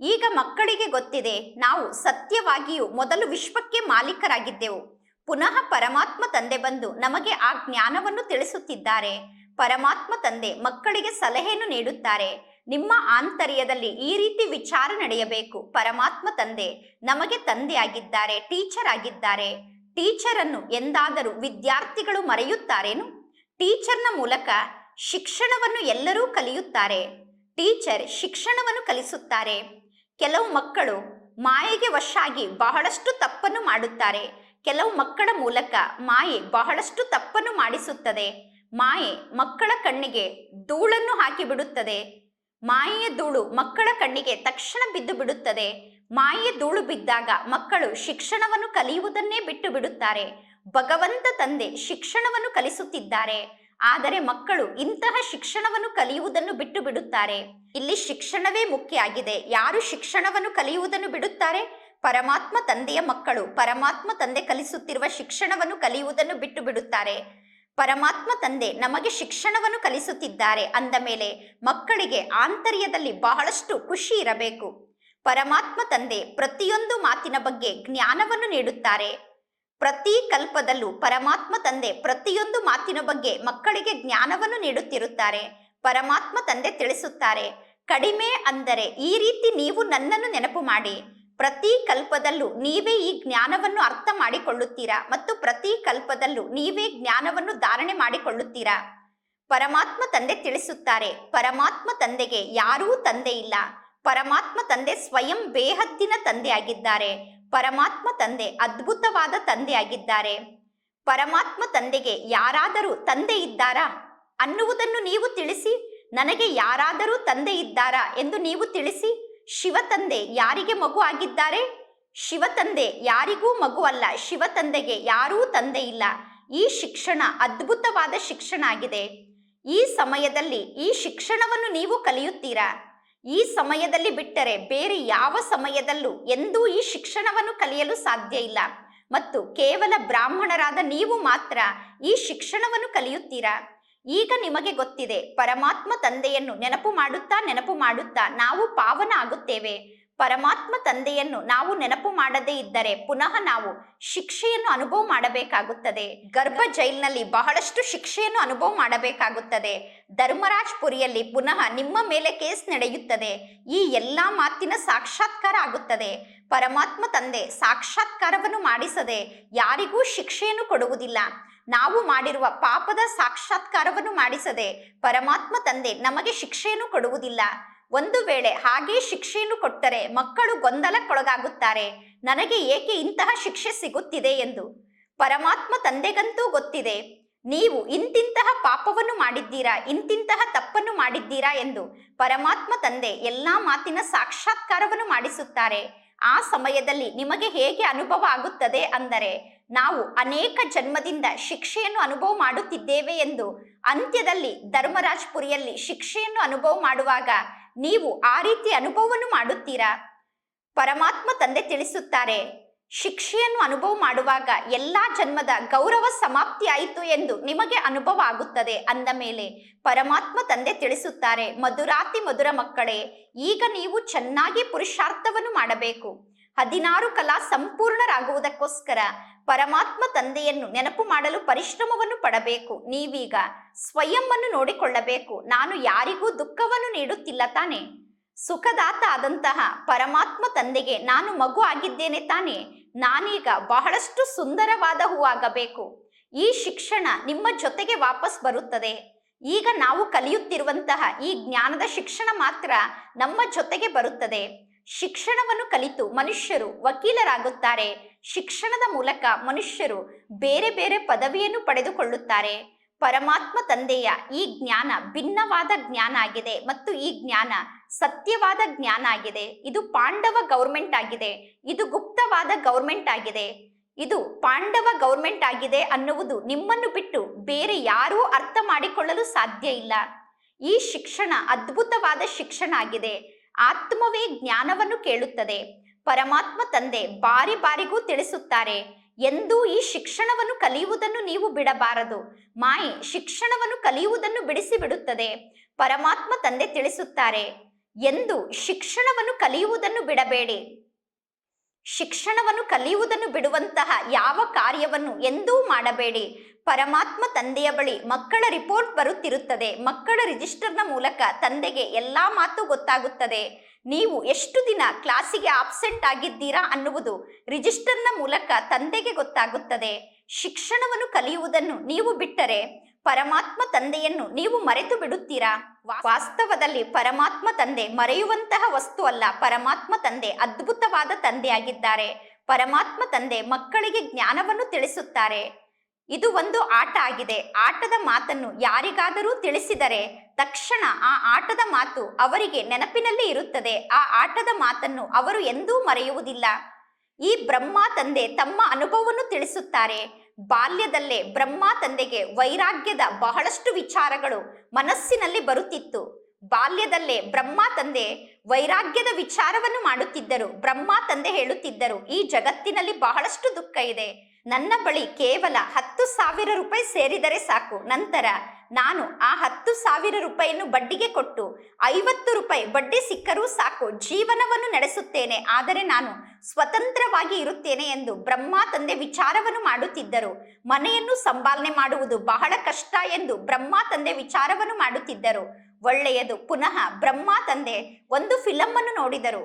ಈಗ ಮಕ್ಕಳಿಗೆ ಗೊತ್ತಿದೆ. ನಾವು ಸತ್ಯವಾಗಿಯೂ ಮೊದಲು ವಿಶ್ವಕ್ಕೆ ಮಾಲೀಕರಾಗಿದ್ದೆವು. ಪುನಃ ಪರಮಾತ್ಮ ತಂದೆ ಬಂದು ನಮಗೆ ಆ ಜ್ಞಾನವನ್ನು ತಿಳಿಸುತ್ತಿದ್ದಾರೆ. ಪರಮಾತ್ಮ ತಂದೆ ಮಕ್ಕಳಿಗೆ ಸಲಹೆಯನ್ನು ನೀಡುತ್ತಾರೆ. ನಿಮ್ಮ ಆಂತರ್ಯದಲ್ಲಿ ಈ ರೀತಿ ವಿಚಾರ ನಡೆಯಬೇಕು. ಪರಮಾತ್ಮ ತಂದೆ ನಮಗೆ ತಂದೆ ಆಗಿದ್ದಾರೆ ಟೀಚರ್ ಆಗಿದ್ದಾರೆ. ಟೀಚರ್ ಅನ್ನು ಎಂದಾದರೂ ವಿದ್ಯಾರ್ಥಿಗಳು ಮರೆಯುತ್ತಾರೇನು? ಟೀಚರ್ನ ಮೂಲಕ ಶಿಕ್ಷಣವನ್ನು ಎಲ್ಲರೂ ಕಲಿಯುತ್ತಾರೆ. ಟೀಚರ್ ಶಿಕ್ಷಣವನ್ನು ಕಲಿಸುತ್ತಾರೆ. ಕೆಲವು ಮಕ್ಕಳು ಮಾಯೆಗೆ ವಶಾಗಿ ಬಹಳಷ್ಟು ತಪ್ಪನ್ನು ಮಾಡುತ್ತಾರೆ. ಕೆಲವು ಮಕ್ಕಳ ಮೂಲಕ ಮಾಯೆ ಬಹಳಷ್ಟು ತಪ್ಪನ್ನು ಮಾಡಿಸುತ್ತದೆ. ಮಾಯೆ ಮಕ್ಕಳ ಕಣ್ಣಿಗೆ ಧೂಳನ್ನು ಹಾಕಿ ಬಿಡುತ್ತದೆ ಮಾಯೆಯ ಧೂಳು ಮಕ್ಕಳ ಕಣ್ಣಿಗೆ ತಕ್ಷಣ ಬಿದ್ದು ಬಿಡುತ್ತದೆ ಮಾಯೆಯ ಧೂಳು ಬಿದ್ದಾಗ ಮಕ್ಕಳು ಶಿಕ್ಷಣವನ್ನು ಕಲಿಯುವುದನ್ನೇ ಬಿಟ್ಟು ಬಿಡುತ್ತಾರೆ. ಭಗವಂತ ತಂದೆ ಶಿಕ್ಷಣವನ್ನು ಕಲಿಸುತ್ತಿದ್ದಾರೆ. ಆದರೆ ಮಕ್ಕಳು ಇಂತಹ ಶಿಕ್ಷಣವನ್ನು ಕಲಿಯುವುದನ್ನು ಬಿಟ್ಟು ಬಿಡುತ್ತಾರೆ. ಇಲ್ಲಿ ಶಿಕ್ಷಣವೇ ಮುಖ್ಯ ಆಗಿದೆ. ಯಾರು ಶಿಕ್ಷಣವನ್ನು ಕಲಿಯುವುದನ್ನು ಬಿಡುತ್ತಾರೆ? ಪರಮಾತ್ಮ ತಂದೆಯ ಮಕ್ಕಳು. ಪರಮಾತ್ಮ ತಂದೆ ಕಲಿಸುತ್ತಿರುವ ಶಿಕ್ಷಣವನ್ನು ಕಲಿಯುವುದನ್ನು ಬಿಟ್ಟು ಬಿಡುತ್ತಾರೆ. ಪರಮಾತ್ಮ ತಂದೆ ನಮಗೆ ಶಿಕ್ಷಣವನ್ನು ಕಲಿಸುತ್ತಿದ್ದಾರೆ ಅಂದ ಮೇಲೆ ಮಕ್ಕಳಿಗೆ ಆಂತರ್ಯದಲ್ಲಿ ಬಹಳಷ್ಟು ಖುಷಿ ಇರಬೇಕು. ಪರಮಾತ್ಮ ತಂದೆ ಪ್ರತಿಯೊಂದು ಮಾತಿನ ಬಗ್ಗೆ ಜ್ಞಾನವನ್ನು ನೀಡುತ್ತಾರೆ. ಪ್ರತಿ ಕಲ್ಪದಲ್ಲೂ ಪರಮಾತ್ಮ ತಂದೆ ಪ್ರತಿಯೊಂದು ಮಾತಿನ ಬಗ್ಗೆ ಮಕ್ಕಳಿಗೆ ಜ್ಞಾನವನ್ನು ನೀಡುತ್ತಿರುತ್ತಾರೆ. ಪರಮಾತ್ಮ ತಂದೆ ತಿಳಿಸುತ್ತಾರೆ, ಕಡಿಮೆ ಅಂದರೆ ಈ ರೀತಿ ನೀವು ನನ್ನನ್ನು ನೆನಪು ಮಾಡಿ. ಪ್ರತಿ ಕಲ್ಪದಲ್ಲೂ ನೀವೇ ಈ ಜ್ಞಾನವನ್ನು ಅರ್ಥ ಮಾಡಿಕೊಳ್ಳುತ್ತೀರಾ ಮತ್ತು ಪ್ರತಿ ಕಲ್ಪದಲ್ಲೂ ನೀವೇ ಜ್ಞಾನವನ್ನು ಧಾರಣೆ ಮಾಡಿಕೊಳ್ಳುತ್ತೀರಾ? ಪರಮಾತ್ಮ ತಂದೆ ತಿಳಿಸುತ್ತಾರೆ, ಪರಮಾತ್ಮ ತಂದೆಗೆ ಯಾರೂ ತಂದೆ ಇಲ್ಲ. ಪರಮಾತ್ಮ ತಂದೆ ಸ್ವಯಂ ಬೇಹದ್ದಿನ ತಂದೆ ಆಗಿದ್ದಾರೆ ಪರಮಾತ್ಮ ತಂದೆ ಅದ್ಭುತವಾದ ತಂದೆ ಆಗಿದ್ದಾರೆ ಪರಮಾತ್ಮ ತಂದೆಗೆ ಯಾರಾದರೂ ತಂದೆ ಇದ್ದಾರಾ? ಅನ್ನುವುದನ್ನು ನೀವು ತಿಳಿಸಿ. ನನಗೆ ಯಾರಾದರೂ ತಂದೆ ಇದ್ದಾರಾ ಎಂದು ನೀವು ತಿಳಿಸಿ. ಶಿವ ತಂದೆ ಯಾರಿಗೆ ಮಗು ಆಗಿದ್ದಾರೆ? ಶಿವ ತಂದೆ ಯಾರಿಗೂ ಮಗು ಅಲ್ಲ. ಶಿವ ತಂದೆಗೆ ಯಾರೂ ತಂದೆ ಇಲ್ಲ. ಈ ಶಿಕ್ಷಣ ಅದ್ಭುತವಾದ ಶಿಕ್ಷಣ ಆಗಿದೆ. ಈ ಸಮಯದಲ್ಲಿ ಈ ಶಿಕ್ಷಣವನ್ನು ನೀವು ಕಲಿಯುತ್ತೀರಾ? ಈ ಸಮಯದಲ್ಲಿ ಬಿಟ್ಟರೆ ಬೇರೆ ಯಾವ ಸಮಯದಲ್ಲೂ ಎಂದೂ ಈ ಶಿಕ್ಷಣವನ್ನು ಕಲಿಯಲು ಸಾಧ್ಯ ಇಲ್ಲ. ಮತ್ತು ಕೇವಲ ಬ್ರಾಹ್ಮಣರಾದ ನೀವು ಮಾತ್ರ ಈ ಶಿಕ್ಷಣವನ್ನು ಕಲಿಯುತ್ತೀರಾ? ಈಗ ನಿಮಗೆ ಗೊತ್ತಿದೆ, ಪರಮಾತ್ಮ ತಂದೆಯನ್ನು ನೆನಪು ಮಾಡುತ್ತಾ ನೆನಪು ಮಾಡುತ್ತಾ ನಾವು ಪಾವನ ಆಗುತ್ತೇವೆ. ಪರಮಾತ್ಮ ತಂದೆಯನ್ನು ನಾವು ನೆನಪು ಮಾಡದೇ ಇದ್ದರೆ ಪುನಃ ನಾವು ಶಿಕ್ಷೆಯನ್ನು ಅನುಭವ ಮಾಡಬೇಕಾಗುತ್ತದೆ. ಗರ್ಭ ಜೈಲ್ನಲ್ಲಿ ಬಹಳಷ್ಟು ಶಿಕ್ಷೆಯನ್ನು ಅನುಭವ ಮಾಡಬೇಕಾಗುತ್ತದೆ. ಧರ್ಮರಾಜ್ ಪುರಿಯಲ್ಲಿ ಪುನಃ ನಿಮ್ಮ ಮೇಲೆ ಕೇಸ್ ನಡೆಯುತ್ತದೆ. ಈ ಎಲ್ಲ ಮಾತಿನ ಸಾಕ್ಷಾತ್ಕಾರ ಆಗುತ್ತದೆ. ಪರಮಾತ್ಮ ತಂದೆ ಸಾಕ್ಷಾತ್ಕಾರವನ್ನು ಮಾಡಿಸದೆ ಯಾರಿಗೂ ಶಿಕ್ಷೆಯನ್ನು ಕೊಡುವುದಿಲ್ಲ. ನಾವು ಮಾಡಿರುವ ಪಾಪದ ಸಾಕ್ಷಾತ್ಕಾರವನ್ನು ಮಾಡಿಸದೆ ಪರಮಾತ್ಮ ತಂದೆ ನಮಗೆ ಶಿಕ್ಷೆಯನ್ನು ಕೊಡುವುದಿಲ್ಲ. ಒಂದು ವೇಳೆ ಹಾಗೆ ಶಿಕ್ಷೆಯನ್ನು ಕೊಟ್ಟರೆ ಮಕ್ಕಳು ಗೊಂದಲಕ್ಕೊಳಗಾಗುತ್ತಾರೆ. ನನಗೆ ಏಕೆ ಇಂತಹ ಶಿಕ್ಷೆ ಸಿಗುತ್ತಿದೆ ಎಂದು? ಪರಮಾತ್ಮ ತಂದೆಗಂತೂ ಗೊತ್ತಿದೆ. ನೀವು ಇಂತಿಂತಹ ಪಾಪವನ್ನು ಮಾಡಿದ್ದೀರಾ, ಇಂತಿಂತಹ ತಪ್ಪನ್ನು ಮಾಡಿದ್ದೀರಾ ಎಂದು ಪರಮಾತ್ಮ ತಂದೆ ಎಲ್ಲಾ ಮಾತಿನ ಸಾಕ್ಷಾತ್ಕಾರವನ್ನು ಮಾಡಿಸುತ್ತಾರೆ. ಆ ಸಮಯದಲ್ಲಿ ನಿಮಗೆ ಹೇಗೆ ಅನುಭವ ಆಗುತ್ತದೆ ಅಂದರೆ, ನಾವು ಅನೇಕ ಜನ್ಮದಿಂದ ಶಿಕ್ಷೆಯನ್ನು ಅನುಭವ ಮಾಡುತ್ತಿದ್ದೇವೆ ಎಂದು ಅಂತ್ಯದಲ್ಲಿ ಧರ್ಮರಾಜ್ಪುರಿಯಲ್ಲಿ ಶಿಕ್ಷೆಯನ್ನು ಅನುಭವ ಮಾಡುವಾಗ ನೀವು ಆ ರೀತಿ ಅನುಭವವನ್ನು ಮಾಡುತ್ತೀರಾ? ಪರಮಾತ್ಮ ತಂದೆ ತಿಳಿಸುತ್ತಾರೆ ಶಿಕ್ಷೆಯನ್ನು ಅನುಭವ ಮಾಡುವಾಗ ಎಲ್ಲ ಜನ್ಮದ ಗೌರವ ಸಮಾಪ್ತಿಯಾಯಿತು ಎಂದು ನಿಮಗೆ ಅನುಭವ ಆಗುತ್ತದೆ ಅಂದ ಮೇಲೆ ಪರಮಾತ್ಮ ತಂದೆ ತಿಳಿಸುತ್ತಾರೆ, ಮಧುರಾತಿ ಮಧುರ ಮಕ್ಕಳೇ, ಈಗ ನೀವು ಚೆನ್ನಾಗಿ ಪುರುಷಾರ್ಥವನ್ನು ಮಾಡಬೇಕು. ಹದಿನಾರು ಕಲಾ ಸಂಪೂರ್ಣರಾಗುವುದಕ್ಕೋಸ್ಕರ ಪರಮಾತ್ಮ ತಂದೆಯನ್ನು ನೆನಪು ಮಾಡಲು ಪರಿಶ್ರಮವನ್ನು ಪಡಬೇಕು. ನೀವೀಗ ಸ್ವಯಂವನ್ನು ನೋಡಿಕೊಳ್ಳಬೇಕು. ನಾನು ಯಾರಿಗೂ ದುಃಖವನ್ನು ನೀಡುತ್ತಿಲ್ಲ ತಾನೆ. ಸುಖದಾತ ಆದಂತಹ ಪರಮಾತ್ಮ ತಂದೆಗೆ ನಾನು ಮಗು ಆಗಿದ್ದೇನೆ ತಾನೆ. ನಾನೀಗ ಬಹಳಷ್ಟು ಸುಂದರವಾದ ಹೂವಾಗಬೇಕು ಈ ಶಿಕ್ಷಣ ನಿಮ್ಮ ಜೊತೆಗೆ ವಾಪಸ್ ಬರುತ್ತದೆ. ಈಗ ನಾವು ಕಲಿಯುತ್ತಿರುವಂತಹ ಈ ಜ್ಞಾನದ ಶಿಕ್ಷಣ ಮಾತ್ರ ನಮ್ಮ ಜೊತೆಗೆ ಬರುತ್ತದೆ. ಶಿಕ್ಷಣವನ್ನು ಕಲಿತು ಮನುಷ್ಯರು ವಕೀಲರಾಗುತ್ತಾರೆ. ಶಿಕ್ಷಣದ ಮೂಲಕ ಮನುಷ್ಯರು ಬೇರೆ ಬೇರೆ ಪದವಿಯನ್ನು ಪಡೆದುಕೊಳ್ಳುತ್ತಾರೆ. ಪರಮಾತ್ಮ ತಂದೆಯ ಈ ಜ್ಞಾನ ಭಿನ್ನವಾದ ಜ್ಞಾನ ಆಗಿದೆ ಮತ್ತು ಈ ಜ್ಞಾನ ಸತ್ಯವಾದ ಜ್ಞಾನ ಆಗಿದೆ. ಇದು ಪಾಂಡವ ಗೌರ್ಮೆಂಟ್ ಆಗಿದೆ. ಇದು ಗುಪ್ತವಾದ ಗೌರ್ಮೆಂಟ್ ಆಗಿದೆ. ಇದು ಪಾಂಡವ ಗೌರ್ಮೆಂಟ್ ಆಗಿದೆ ಅನ್ನುವುದು ನಿಮ್ಮನ್ನು ಬಿಟ್ಟು ಬೇರೆ ಯಾರೂ ಅರ್ಥ ಮಾಡಿಕೊಳ್ಳಲು ಸಾಧ್ಯ ಇಲ್ಲ. ಈ ಶಿಕ್ಷಣ ಅದ್ಭುತವಾದ ಶಿಕ್ಷಣ ಆಗಿದೆ. ಆತ್ಮವೇ ಜ್ಞಾನವನ್ನು ಕೇಳುತ್ತದೆ. ಪರಮಾತ್ಮ ತಂದೆ ಬಾರಿ ಬಾರಿಗೂ ತಿಳಿಸುತ್ತಾರೆ, ಎಂದೂ ಈ ಶಿಕ್ಷಣವನ್ನು ಕಲಿಯುವುದನ್ನು ನೀವು ಬಿಡಬಾರದು. ಮಾಯಿ ಶಿಕ್ಷಣವನ್ನು ಕಲಿಯುವುದನ್ನು ಬಿಡಿಸಿ ಬಿಡುತ್ತದೆ ಪರಮಾತ್ಮ ತಂದೆ ತಿಳಿಸುತ್ತಾರೆ ಎಂದು ಶಿಕ್ಷಣವನ್ನು ಕಲಿಯುವುದನ್ನು ಬಿಡಬೇಡಿ. ಶಿಕ್ಷಣವನ್ನು ಕಲಿಯುವುದನ್ನು ಬಿಡುವಂತಹ ಯಾವ ಕಾರ್ಯವನ್ನು ಎಂದೂ ಮಾಡಬೇಡಿ. ಪರಮಾತ್ಮ ತಂದೆಯ ಬಳಿ ಮಕ್ಕಳ ರಿಪೋರ್ಟ್ ಬರುತ್ತಿರುತ್ತದೆ. ಮಕ್ಕಳ ರಿಜಿಸ್ಟರ್ನ ಮೂಲಕ ತಂದೆಗೆ ಎಲ್ಲ ಮಾತು ಗೊತ್ತಾಗುತ್ತದೆ. ನೀವು ಎಷ್ಟು ದಿನ ಕ್ಲಾಸಿಗೆ ಆಬ್ಸೆಂಟ್ ಆಗಿದ್ದೀರಾ ಅನ್ನುವುದು ರಿಜಿಸ್ಟರ್ನ ಮೂಲಕ ತಂದೆಗೆ ಗೊತ್ತಾಗುತ್ತದೆ. ಶಿಕ್ಷಣವನ್ನು ಕಲಿಯುವುದನ್ನು ನೀವು ಬಿಟ್ಟರೆ ಪರಮಾತ್ಮ ತಂದೆಯನ್ನು ನೀವು ಮರೆತು ಬಿಡುತ್ತೀರಾ? ವಾಸ್ತವದಲ್ಲಿ ಪರಮಾತ್ಮ ತಂದೆ ಮರೆಯುವಂತಹ ವಸ್ತು ಅಲ್ಲ. ಪರಮಾತ್ಮ ತಂದೆ ಅದ್ಭುತವಾದ ತಂದೆಯಾಗಿದ್ದಾರೆ. ಪರಮಾತ್ಮ ತಂದೆ ಮಕ್ಕಳಿಗೆ ಜ್ಞಾನವನ್ನು ತಿಳಿಸುತ್ತಾರೆ. ಇದು ಒಂದು ಆಟ ಆಗಿದೆ. ಆಟದ ಮಾತನ್ನು ಯಾರಿಗಾದರೂ ತಿಳಿಸಿದರೆ ತಕ್ಷಣ ಆ ಆಟದ ಮಾತು ಅವರಿಗೆ ನೆನಪಿನಲ್ಲಿ ಇರುತ್ತದೆ. ಆ ಆಟದ ಮಾತನ್ನು ಅವರು ಎಂದೂ ಮರೆಯುವುದಿಲ್ಲ. ಈ ಬ್ರಹ್ಮ ತಂದೆ ತಮ್ಮ ಅನುಭವವನ್ನು ತಿಳಿಸುತ್ತಾರೆ. ಬಾಲ್ಯದಲ್ಲೇ ಬ್ರಹ್ಮ ತಂದೆಗೆ ವೈರಾಗ್ಯದ ಬಹಳಷ್ಟು ವಿಚಾರಗಳು ಮನಸ್ಸಿನಲ್ಲಿ ಬರುತ್ತಿತ್ತು. ಬಾಲ್ಯದಲ್ಲೇ ಬ್ರಹ್ಮ ತಂದೆ ವೈರಾಗ್ಯದ ವಿಚಾರವನ್ನು ಮಾಡುತ್ತಿದ್ದರು. ಬ್ರಹ್ಮ ತಂದೆ ಹೇಳುತ್ತಿದ್ದರು, ಈ ಜಗತ್ತಿನಲ್ಲಿ ಬಹಳಷ್ಟು ದುಃಖ ಇದೆ. ನನ್ನ ಬಳಿ ಕೇವಲ ಹತ್ತು ಸಾವಿರ ರೂಪಾಯಿ ಸೇರಿದರೆ ಸಾಕು. ನಂತರ ನಾನು ಆ ಹತ್ತು ಸಾವಿರ ರೂಪಾಯಿಯನ್ನು ಬಡ್ಡಿಗೆ ಕೊಟ್ಟು ಐವತ್ತು ರೂಪಾಯಿ ಬಡ್ಡಿ ಸಿಕ್ಕರೂ ಸಾಕು. ಜೀವನವನ್ನು ನಡೆಸುತ್ತೇನೆ. ಆದರೆ ನಾನು ಸ್ವತಂತ್ರವಾಗಿ ಇರುತ್ತೇನೆ ಎಂದು ಬ್ರಹ್ಮ ತಂದೆ ವಿಚಾರವನ್ನು ಮಾಡುತ್ತಿದ್ದರು. ಮನೆಯನ್ನು ಸಂಪಾಲನೆ ಮಾಡುವುದು ಬಹಳ ಕಷ್ಟ ಎಂದು ಬ್ರಹ್ಮ ತಂದೆ ವಿಚಾರವನ್ನು ಮಾಡುತ್ತಿದ್ದರು. ಒಳ್ಳೆಯದು. ಪುನಃ ಬ್ರಹ್ಮ ತಂದೆ ಒಂದು ಫಿಲಮ್ ಅನ್ನು ನೋಡಿದರು.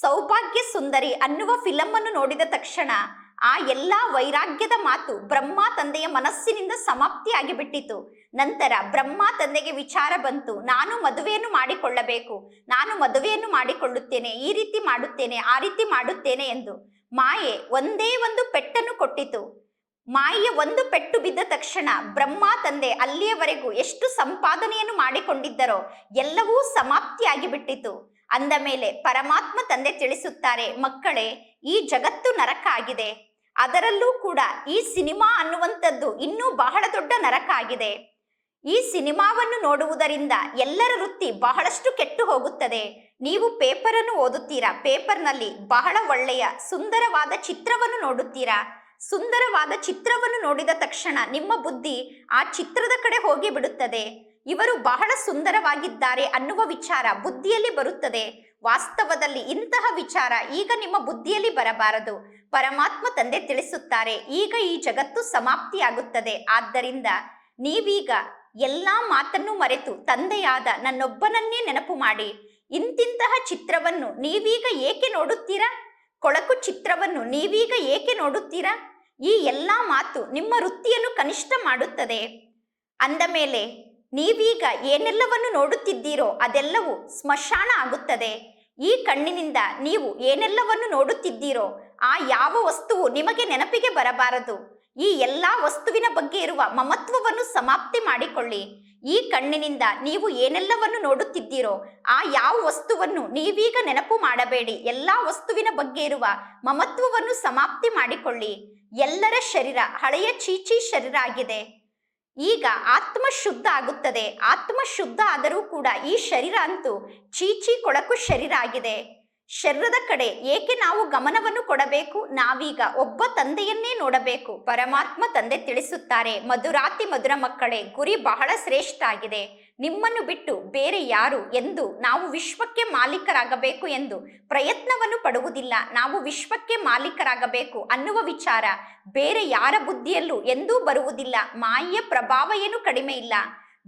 ಸೌಭಾಗ್ಯ ಸುಂದರಿ ಅನ್ನುವ ಫಿಲಮ್ ಅನ್ನು ನೋಡಿದ ತಕ್ಷಣ ಆ ಎಲ್ಲ ವೈರಾಗ್ಯದ ಮಾತು ಬ್ರಹ್ಮ ತಂದೆಯ ಮನಸ್ಸಿನಿಂದ ಸಮಾಪ್ತಿಯಾಗಿ ಬಿಟ್ಟಿತು ನಂತರ ಬ್ರಹ್ಮ ತಂದೆಗೆ ವಿಚಾರ ಬಂತು. ನಾನು ಮದುವೆಯನ್ನು ಮಾಡಿಕೊಳ್ಳಬೇಕು. ನಾನು ಮದುವೆಯನ್ನು ಮಾಡಿಕೊಳ್ಳುತ್ತೇನೆ. ಈ ರೀತಿ ಮಾಡುತ್ತೇನೆ, ಆ ರೀತಿ ಮಾಡುತ್ತೇನೆ ಎಂದು ಮಾಯೆ ಒಂದೇ ಒಂದು ಪೆಟ್ಟನ್ನು ಕೊಟ್ಟಿತು. ಮಾಯೆಯ ಒಂದು ಪೆಟ್ಟು ಬಿದ್ದ ತಕ್ಷಣ ಬ್ರಹ್ಮ ತಂದೆ ಅಲ್ಲಿಯವರೆಗೂ ಎಷ್ಟು ಸಂಪಾದನೆಯನ್ನು ಮಾಡಿಕೊಂಡಿದ್ದರೋ ಎಲ್ಲವೂ ಸಮಾಪ್ತಿಯಾಗಿ ಬಿಟ್ಟಿತು ಅಂದ ಮೇಲೆ ಪರಮಾತ್ಮ ತಂದೆ ತಿಳಿಸುತ್ತಾರೆ, ಮಕ್ಕಳೇ, ಈ ಜಗತ್ತು ನರಕ ಆಗಿದೆ. ಅದರಲ್ಲೂ ಕೂಡ ಈ ಸಿನಿಮಾ ಅನ್ನುವಂಥದ್ದು ಇನ್ನೂ ಬಹಳ ದೊಡ್ಡ ನರಕ ಆಗಿದೆ. ಈ ಸಿನಿಮಾವನ್ನು ನೋಡುವುದರಿಂದ ಎಲ್ಲರ ವೃತ್ತಿ ಬಹಳಷ್ಟು ಕೆಟ್ಟು ಹೋಗುತ್ತದೆ. ನೀವು ಪೇಪರನ್ನು ಓದುತ್ತೀರಾ? ಪೇಪರ್ನಲ್ಲಿ ಬಹಳ ಒಳ್ಳೆಯ, ಸುಂದರವಾದ ಚಿತ್ರವನ್ನು ನೋಡುತ್ತೀರಾ? ಸುಂದರವಾದ ಚಿತ್ರವನ್ನು ನೋಡಿದ ತಕ್ಷಣ ನಿಮ್ಮ ಬುದ್ಧಿ ಆ ಚಿತ್ರದ ಕಡೆ ಹೋಗಿ ಬಿಡುತ್ತದೆ ಇವರು ಬಹಳ ಸುಂದರವಾಗಿದ್ದಾರೆ ಅನ್ನುವ ವಿಚಾರ ಬುದ್ಧಿಯಲ್ಲಿ ಬರುತ್ತದೆ. ವಾಸ್ತವದಲ್ಲಿ ಇಂತಹ ವಿಚಾರ ಈಗ ನಿಮ್ಮ ಬುದ್ಧಿಯಲ್ಲಿ ಬರಬಾರದು. ಪರಮಾತ್ಮ ತಂದೆ ತಿಳಿಸುತ್ತಾರೆ, ಈಗ ಈ ಜಗತ್ತು ಸಮಾಪ್ತಿಯಾಗುತ್ತದೆ. ಆದ್ದರಿಂದ ನೀವೀಗ ಎಲ್ಲಾ ಮಾತನ್ನು ಮರೆತು ತಂದೆಯಾದ ನನ್ನೊಬ್ಬನನ್ನೇ ನೆನಪು ಮಾಡಿ. ಇಂತಿಂತಹ ಚಿತ್ರವನ್ನು ನೀವೀಗ ಏಕೆ ನೋಡುತ್ತೀರಾ? ಕೊಳಕು ಚಿತ್ರವನ್ನು ನೀವೀಗ ಏಕೆ ನೋಡುತ್ತೀರಾ? ಈ ಎಲ್ಲಾ ಮಾತು ನಿಮ್ಮ ವೃತ್ತಿಯನ್ನು ಕನಿಷ್ಠ ಮಾಡುತ್ತದೆ. ಅಂದ ಮೇಲೆ ನೀವೀಗ ಏನೆಲ್ಲವನ್ನು ನೋಡುತ್ತಿದ್ದೀರೋ ಅದೆಲ್ಲವೂ ಸ್ಮಶಾನ ಆಗುತ್ತದೆ. ಈ ಕಣ್ಣಿನಿಂದ ನೀವು ಏನೆಲ್ಲವನ್ನು ನೋಡುತ್ತಿದ್ದೀರೋ ಆ ಯಾವ ವಸ್ತುವು ನಿಮಗೆ ನೆನಪಿಗೆ ಬರಬಾರದು. ಈ ಎಲ್ಲಾ ವಸ್ತುವಿನ ಬಗ್ಗೆ ಇರುವ ಮಮತ್ವವನ್ನು ಸಮಾಪ್ತಿ ಮಾಡಿಕೊಳ್ಳಿ. ಈ ಕಣ್ಣಿನಿಂದ ನೀವು ಏನೆಲ್ಲವನ್ನು ನೋಡುತ್ತಿದ್ದೀರೋ ಆ ಯಾವ ವಸ್ತುವನ್ನು ನೀವೀಗ ನೆನಪು ಮಾಡಬೇಡಿ. ಎಲ್ಲಾ ವಸ್ತುವಿನ ಬಗ್ಗೆ ಇರುವ ಮಮತ್ವವನ್ನು ಸಮಾಪ್ತಿ ಮಾಡಿಕೊಳ್ಳಿ. ಎಲ್ಲರ ಶರೀರ ಹಳೆಯ ಚೀಚಿ ಶರೀರ ಆಗಿದೆ. ಈಗ ಆತ್ಮ ಶುದ್ಧ ಆಗುತ್ತದೆ. ಆತ್ಮ ಶುದ್ಧ ಆದರೂ ಕೂಡ ಈ ಶರೀರ ಅಂತೂ ಚೀಚಿ ಕೊಳಕು ಶರೀರ ಆಗಿದೆ. ಶರೀರದ ಕಡೆ ಏಕೆ ನಾವು ಗಮನವನ್ನು ಕೊಡಬೇಕು? ನಾವೀಗ ಒಬ್ಬ ತಂದೆಯನ್ನೇ ನೋಡಬೇಕು. ಪರಮಾತ್ಮ ತಂದೆ ತಿಳಿಸುತ್ತಾರೆ, ಮಧುರಾತಿ ಮಧುರ ಮಕ್ಕಳೇ, ಗುರಿ ಬಹಳ ಶ್ರೇಷ್ಠ ಆಗಿದೆ. ನಿಮ್ಮನ್ನು ಬಿಟ್ಟು ಬೇರೆ ಯಾರು ಎಂದು ನಾವು ವಿಶ್ವಕ್ಕೆ ಮಾಲೀಕರಾಗಬೇಕು ಎಂದು ಪ್ರಯತ್ನವನ್ನು ಪಡುವುದಿಲ್ಲ. ನಾವು ವಿಶ್ವಕ್ಕೆ ಮಾಲೀಕರಾಗಬೇಕು ಅನ್ನುವ ವಿಚಾರ ಬೇರೆ ಯಾರ ಬುದ್ಧಿಯಲ್ಲೂ ಎಂದೂ ಬರುವುದಿಲ್ಲ. ಮಾಯೆಯ ಪ್ರಭಾವ ಏನು ಕಡಿಮೆ ಇಲ್ಲ.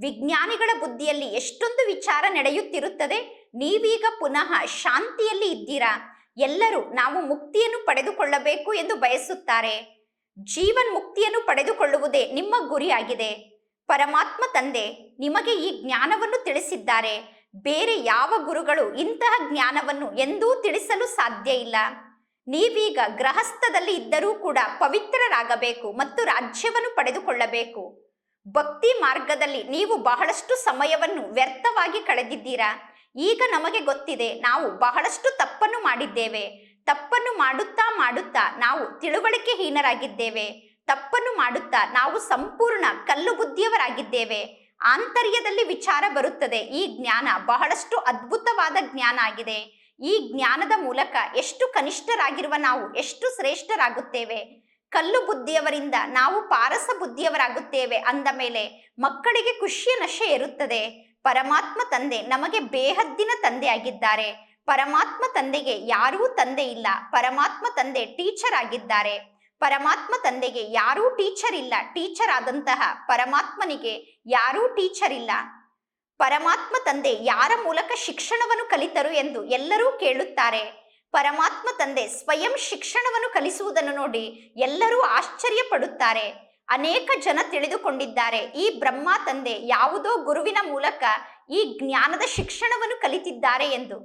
ವಿಜ್ಞಾನಿಗಳ ಬುದ್ಧಿಯಲ್ಲಿ ಎಷ್ಟೊಂದು ವಿಚಾರ ನಡೆಯುತ್ತಿರುತ್ತದೆ. ನೀವೀಗ ಪುನಃ ಶಾಂತಿಯಲ್ಲಿ ಇದ್ದೀರಾ? ಎಲ್ಲರೂ ನಾವು ಮುಕ್ತಿಯನ್ನು ಪಡೆದುಕೊಳ್ಳಬೇಕು ಎಂದು ಬಯಸುತ್ತಾರೆ. ಜೀವನ್ ಮುಕ್ತಿಯನ್ನು ಪಡೆದುಕೊಳ್ಳುವುದೇ ನಿಮ್ಮ ಗುರಿಯಾಗಿದೆ. ಪರಮಾತ್ಮ ತಂದೆ ನಿಮಗೆ ಈ ಜ್ಞಾನವನ್ನು ತಿಳಿಸಿದ್ದಾರೆ. ಬೇರೆ ಯಾವ ಗುರುಗಳು ಇಂತಹ ಜ್ಞಾನವನ್ನು ಎಂದೂ ತಿಳಿಸಲು ಸಾಧ್ಯ ಇಲ್ಲ. ನೀವೀಗ ಗೃಹಸ್ಥದಲ್ಲಿ ಇದ್ದರೂ ಕೂಡ ಪವಿತ್ರರಾಗಬೇಕು ಮತ್ತು ರಾಜ್ಯವನ್ನು ಪಡೆದುಕೊಳ್ಳಬೇಕು. ಭಕ್ತಿ ಮಾರ್ಗದಲ್ಲಿ ನೀವು ಬಹಳಷ್ಟು ಸಮಯವನ್ನು ವ್ಯರ್ಥವಾಗಿ ಕಳೆದಿದ್ದೀರಾ? ಈಗ ನಮಗೆ ಗೊತ್ತಿದೆ, ನಾವು ಬಹಳಷ್ಟು ತಪ್ಪನ್ನು ಮಾಡಿದ್ದೇವೆ. ತಪ್ಪನ್ನು ಮಾಡುತ್ತಾ ಮಾಡುತ್ತಾ ನಾವು ತಿಳುವಳಿಕೆಹೀನರಾಗಿದ್ದೇವೆ. ತಪ್ಪನ್ನು ಮಾಡುತ್ತಾ ನಾವು ಸಂಪೂರ್ಣ ಕಲ್ಲು ಬುದ್ಧಿಯವರಾಗಿದ್ದೇವೆ. ಆಂತರ್ಯದಲ್ಲಿ ವಿಚಾರ ಬರುತ್ತದೆ. ಈ ಜ್ಞಾನ ಬಹಳಷ್ಟು ಅದ್ಭುತವಾದ ಜ್ಞಾನ ಆಗಿದೆ. ಈ ಜ್ಞಾನದ ಮೂಲಕ ಎಷ್ಟು ಕನಿಷ್ಠರಾಗಿರುವ ನಾವು ಎಷ್ಟು ಶ್ರೇಷ್ಠರಾಗುತ್ತೇವೆ. ಕಲ್ಲು ಬುದ್ಧಿಯವರಿಂದ ನಾವು ಪಾರಸ ಬುದ್ಧಿಯವರಾಗುತ್ತೇವೆ ಅಂದ ಮೇಲೆ ಮಕ್ಕಳಿಗೆ ಖುಷಿಯ ನಶೆ ಇರುತ್ತದೆ ಪರಮಾತ್ಮ ತಂದೆ ನಮಗೆ ಬೇಹದ್ದಿನ ತಂದೆ ಆಗಿದ್ದಾರೆ ಪರಮಾತ್ಮ ತಂದೆಗೆ ಯಾರೂ ತಂದೆ ಇಲ್ಲ. ಪರಮಾತ್ಮ ತಂದೆ ಟೀಚರ್ ಆಗಿದ್ದಾರೆ. ಪರಮಾತ್ಮ ತಂದೆಗೆ ಯಾರೂ ಟೀಚರ್ ಇಲ್ಲ ಟೀಚರ್ ಆದಂತಹ ಪರಮಾತ್ಮನಿಗೆ ಯಾರೂ ಟೀಚರ್ ಇಲ್ಲ. ಪರಮಾತ್ಮ ತಂದೆ ಯಾರ ಮೂಲಕ ಶಿಕ್ಷಣವನ್ನು ಕಲಿತರು ಎಂದು ಎಲ್ಲರೂ ಕೇಳುತ್ತಾರೆ. ಪರಮಾತ್ಮ ತಂದೆ ಸ್ವಯಂ ಶಿಕ್ಷಣವನ್ನು ಕಲಿಸುವುದನ್ನು ನೋಡಿ ಎಲ್ಲರೂ ಆಶ್ಚರ್ಯ ಪಡುತ್ತಾರೆ ಅನೇಕ ಜನ ತಿಳಿದುಕೊಂಡಿದ್ದಾರೆ, ಈ ಬ್ರಹ್ಮ ತಂದೆ ಯಾವುದೋ ಗುರುವಿನ ಮೂಲಕ ಈ ಜ್ಞಾನದ ಶಿಕ್ಷಣವನ್ನು ಕಲಿತಿದ್ದಾರೆ ಎಂದು.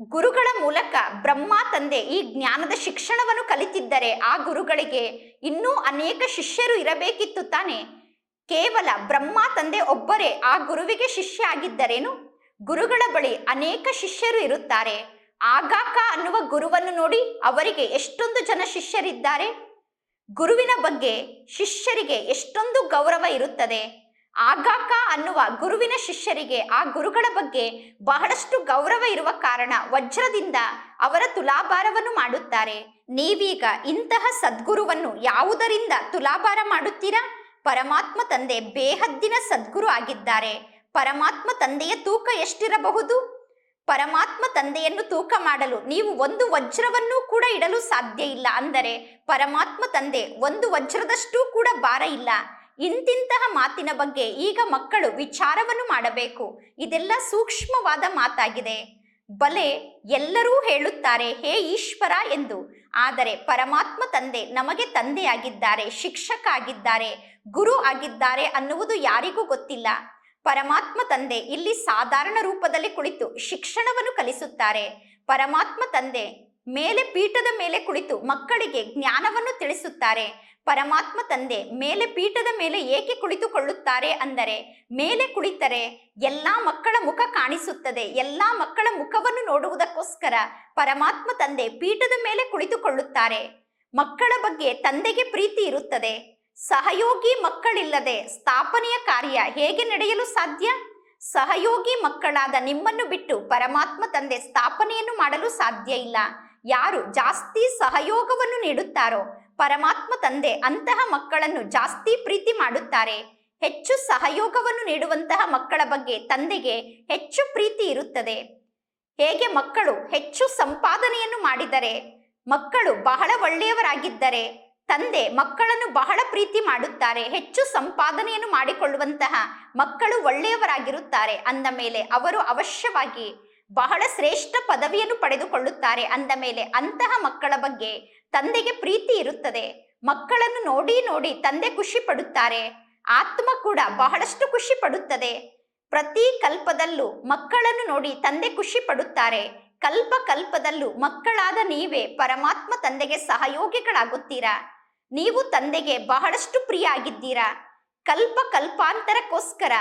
ಗುರುಗಳ ಮೂಲಕ ಬ್ರಹ್ಮ ತಂದೆ ಈ ಜ್ಞಾನದ ಶಿಕ್ಷಣವನ್ನು ಕಲಿತಿದ್ದರೆ ಆ ಗುರುಗಳಿಗೆ ಇನ್ನೂ ಅನೇಕ ಶಿಷ್ಯರು ಇರಬೇಕಿತ್ತು ತಾನೆ. ಕೇವಲ ಬ್ರಹ್ಮ ತಂದೆ ಒಬ್ಬರೇ ಆ ಗುರುವಿಗೆ ಶಿಷ್ಯ ಆಗಿದ್ದರೇನು? ಗುರುಗಳ ಬಳಿ ಅನೇಕ ಶಿಷ್ಯರು ಇರುತ್ತಾರೆ. ಆಗಾಕ ಅನ್ನುವ ಗುರುವನ್ನು ನೋಡಿ ಅವರಿಗೆ ಎಷ್ಟೊಂದು ಜನ ಶಿಷ್ಯರಿದ್ದಾರೆ? ಗುರುವಿನ ಬಗ್ಗೆ ಶಿಷ್ಯರಿಗೆ ಎಷ್ಟೊಂದು ಗೌರವ ಇರುತ್ತದೆ. ಆಗಾಕ ಅನ್ನುವ ಗುರುವಿನ ಶಿಷ್ಯರಿಗೆ ಆ ಗುರುಗಳ ಬಗ್ಗೆ ಬಹಳಷ್ಟು ಗೌರವ ಇರುವ ಕಾರಣ ವಜ್ರದಿಂದ ಅವರ ತುಲಾಭಾರವನ್ನು ಮಾಡುತ್ತಾರೆ. ನೀವೀಗ ಇಂತಹ ಸದ್ಗುರುವನ್ನು ಯಾವುದರಿಂದ ತುಲಾಭಾರ ಮಾಡುತ್ತೀರಾ? ಪರಮಾತ್ಮ ತಂದೆ ಬೇಹದ್ದಿನ ಸದ್ಗುರು ಆಗಿದ್ದಾರೆ. ಪರಮಾತ್ಮ ತಂದೆಯ ತೂಕ ಎಷ್ಟಿರಬಹುದು? ಪರಮಾತ್ಮ ತಂದೆಯನ್ನು ತೂಕ ಮಾಡಲು ನೀವು ಒಂದು ವಜ್ರವನ್ನು ಕೂಡ ಇಡಲು ಸಾಧ್ಯ ಇಲ್ಲ ಅಂದರೆ ಪರಮಾತ್ಮ ತಂದೆ ಒಂದು ವಜ್ರದಷ್ಟೂ ಕೂಡ ಭಾರ ಇಲ್ಲ. ಇಂತಿಂತಹ ಮಾತಿನ ಬಗ್ಗೆ ಈಗ ಮಕ್ಕಳು ವಿಚಾರವನ್ನು ಮಾಡಬೇಕು. ಇದೆಲ್ಲ ಸೂಕ್ಷ್ಮವಾದ ಮಾತಾಗಿದೆ. ಬಲೆ ಎಲ್ಲರೂ ಹೇಳುತ್ತಾರೆ, ಹೇ ಈಶ್ವರ ಎಂದು. ಆದರೆ ಪರಮಾತ್ಮ ತಂದೆ ನಮಗೆ ತಂದೆಯಾಗಿದ್ದಾರೆ, ಶಿಕ್ಷಕ ಆಗಿದ್ದಾರೆ, ಗುರು ಆಗಿದ್ದಾರೆ ಅನ್ನುವುದು ಯಾರಿಗೂ ಗೊತ್ತಿಲ್ಲ. ಪರಮಾತ್ಮ ತಂದೆ ಇಲ್ಲಿ ಸಾಧಾರಣ ರೂಪದಲ್ಲಿ ಕುಳಿತು ಶಿಕ್ಷಣವನ್ನು ಕಲಿಸುತ್ತಾರೆ. ಪರಮಾತ್ಮ ತಂದೆ ಮೇಲೆ ಪೀಠದ ಮೇಲೆ ಕುಳಿತು ಮಕ್ಕಳಿಗೆ ಜ್ಞಾನವನ್ನು ತಿಳಿಸುತ್ತಾರೆ. ಪರಮಾತ್ಮ ತಂದೆ ಮೇಲೆ ಪೀಠದ ಮೇಲೆ ಏಕೆ ಕುಳಿತುಕೊಳ್ಳುತ್ತಾರೆ ಅಂದರೆ, ಮೇಲೆ ಕುಳಿತರೆ ಎಲ್ಲ ಮಕ್ಕಳ ಮುಖ ಕಾಣಿಸುತ್ತದೆ, ಎಲ್ಲ ಮಕ್ಕಳ ಮುಖವನ್ನು ನೋಡುವುದಕ್ಕೋಸ್ಕರ ಪರಮಾತ್ಮ ತಂದೆ ಪೀಠದ ಮೇಲೆ ಕುಳಿತುಕೊಳ್ಳುತ್ತಾರೆ. ಮಕ್ಕಳ ಬಗ್ಗೆ ತಂದೆಗೆ ಪ್ರೀತಿ ಇರುತ್ತದೆ. ಸಹಯೋಗಿ ಮಕ್ಕಳಿಲ್ಲದೆ ಸ್ಥಾಪನೆಯ ಕಾರ್ಯ ಹೇಗೆ ನಡೆಯಲು ಸಾಧ್ಯ? ಸಹಯೋಗಿ ಮಕ್ಕಳಾದ ನಿಮ್ಮನ್ನು ಬಿಟ್ಟು ಪರಮಾತ್ಮ ತಂದೆ ಸ್ಥಾಪನೆಯನ್ನು ಮಾಡಲು ಸಾಧ್ಯ ಇಲ್ಲ. ಯಾರು ಜಾಸ್ತಿ ಸಹಯೋಗವನ್ನು ನೀಡುತ್ತಾರೋ ಪರಮಾತ್ಮ ತಂದೆ ಅಂತಹ ಮಕ್ಕಳನ್ನು ಜಾಸ್ತಿ ಪ್ರೀತಿ ಮಾಡುತ್ತಾರೆ. ಹೆಚ್ಚು ಸಹಯೋಗವನ್ನು ನೀಡುವಂತಹ ಮಕ್ಕಳ ಬಗ್ಗೆ ತಂದೆಗೆ ಹೆಚ್ಚು ಪ್ರೀತಿ ಇರುತ್ತದೆ. ಹೇಗೆ ಮಕ್ಕಳು ಹೆಚ್ಚು ಸಂಪಾದನೆಯನ್ನು ಮಾಡಿದರೆ? ಮಕ್ಕಳು ಬಹಳ ಒಳ್ಳೆಯವರಾಗಿದ್ದರೆ, ತಂದೆ ಮಕ್ಕಳನ್ನು ಬಹಳ ಪ್ರೀತಿ ಮಾಡುತ್ತಾರೆ. ಹೆಚ್ಚು ಸಂಪಾದನೆಯನ್ನು ಮಾಡಿಕೊಳ್ಳುವಂತಹ ಮಕ್ಕಳು ಒಳ್ಳೆಯವರಾಗಿರುತ್ತಾರೆ ಅಂದ ಮೇಲೆ ಅವರು ಅವಶ್ಯವಾಗಿ ಬಹಳ ಶ್ರೇಷ್ಠ ಪದವಿಯನ್ನು ಪಡೆದುಕೊಳ್ಳುತ್ತಾರೆ ಅಂದ ಮೇಲೆ ಅಂತಹ ಮಕ್ಕಳ ಬಗ್ಗೆ ತಂದೆಗೆ ಪ್ರೀತಿ ಇರುತ್ತದೆ. ಮಕ್ಕಳನ್ನು ನೋಡಿ ನೋಡಿ ತಂದೆ ಖುಷಿ ಪಡುತ್ತಾರೆ. ಆತ್ಮ ಕೂಡ ಬಹಳಷ್ಟು ಖುಷಿ ಪಡುತ್ತದೆ. ಪ್ರತಿ ಕಲ್ಪದಲ್ಲೂ ಮಕ್ಕಳನ್ನು ನೋಡಿ ತಂದೆ ಖುಷಿ ಪಡುತ್ತಾರೆ. ಕಲ್ಪ ಕಲ್ಪದಲ್ಲೂ ಮಕ್ಕಳಾದ ನೀವೇ ಪರಮಾತ್ಮ ತಂದೆಗೆ ಸಹಯೋಗಿಗಳಾಗುತ್ತೀರಾ? ನೀವು ತಂದೆಗೆ ಬಹಳಷ್ಟು ಪ್ರಿಯ ಆಗಿದ್ದೀರಾ ಕಲ್ಪ ಕಲ್ಪಾಂತರಕ್ಕೋಸ್ಕರ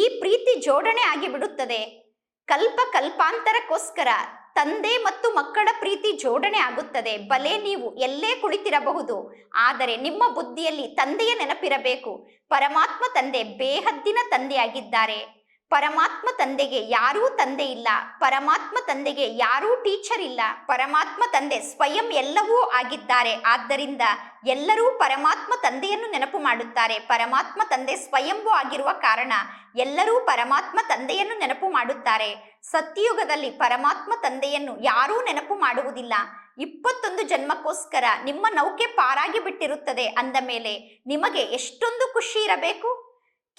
ಈ ಪ್ರೀತಿ ಜೋಡಣೆ ಆಗಿಬಿಡುತ್ತದೆ. ಕಲ್ಪ ಕಲ್ಪಾಂತರಕ್ಕೋಸ್ಕರ ತಂದೆ ಮತ್ತು ಮಕ್ಕಳ ಪ್ರೀತಿ ಜೋಡಣೆ ಆಗುತ್ತದೆ. ಬಲೆ ನೀವು ಎಲ್ಲೇ ಕುಳಿತಿರಬಹುದು, ಆದರೆ ನಿಮ್ಮ ಬುದ್ಧಿಯಲ್ಲಿ ತಂದೆಯ ನೆನಪಿರಬೇಕು. ಪರಮಾತ್ಮ ತಂದೆ ಬೇಹದ್ದಿನ ತಂದೆಯಾಗಿದ್ದಾರೆ. ಪರಮಾತ್ಮ ತಂದೆಗೆ ಯಾರೂ ತಂದೆ ಇಲ್ಲ, ಪರಮಾತ್ಮ ತಂದೆಗೆ ಯಾರೂ ಟೀಚರ್ ಇಲ್ಲ, ಪರಮಾತ್ಮ ತಂದೆ ಸ್ವಯಂ ಎಲ್ಲವೂ ಆಗಿದ್ದಾರೆ. ಆದ್ದರಿಂದ ಎಲ್ಲರೂ ಪರಮಾತ್ಮ ತಂದೆಯನ್ನು ನೆನಪು ಮಾಡುತ್ತಾರೆ. ಪರಮಾತ್ಮ ತಂದೆ ಸ್ವಯಂಭೂ ಆಗಿರುವ ಕಾರಣ ಎಲ್ಲರೂ ಪರಮಾತ್ಮ ತಂದೆಯನ್ನು ನೆನಪು ಮಾಡುತ್ತಾರೆ. ಸತ್ಯಯುಗದಲ್ಲಿ ಪರಮಾತ್ಮ ತಂದೆಯನ್ನು ಯಾರೂ ನೆನಪು ಮಾಡುವುದಿಲ್ಲ. ಇಪ್ಪತ್ತೊಂದು ಜನ್ಮಕ್ಕೋಸ್ಕರ ನಿಮ್ಮ ನೌಕೆ ಪಾರಾಗಿ ಬಿಟ್ಟಿರುತ್ತದೆ ಅಂದ ಮೇಲೆ ನಿಮಗೆ ಎಷ್ಟೊಂದು ಖುಷಿ ಇರಬೇಕು?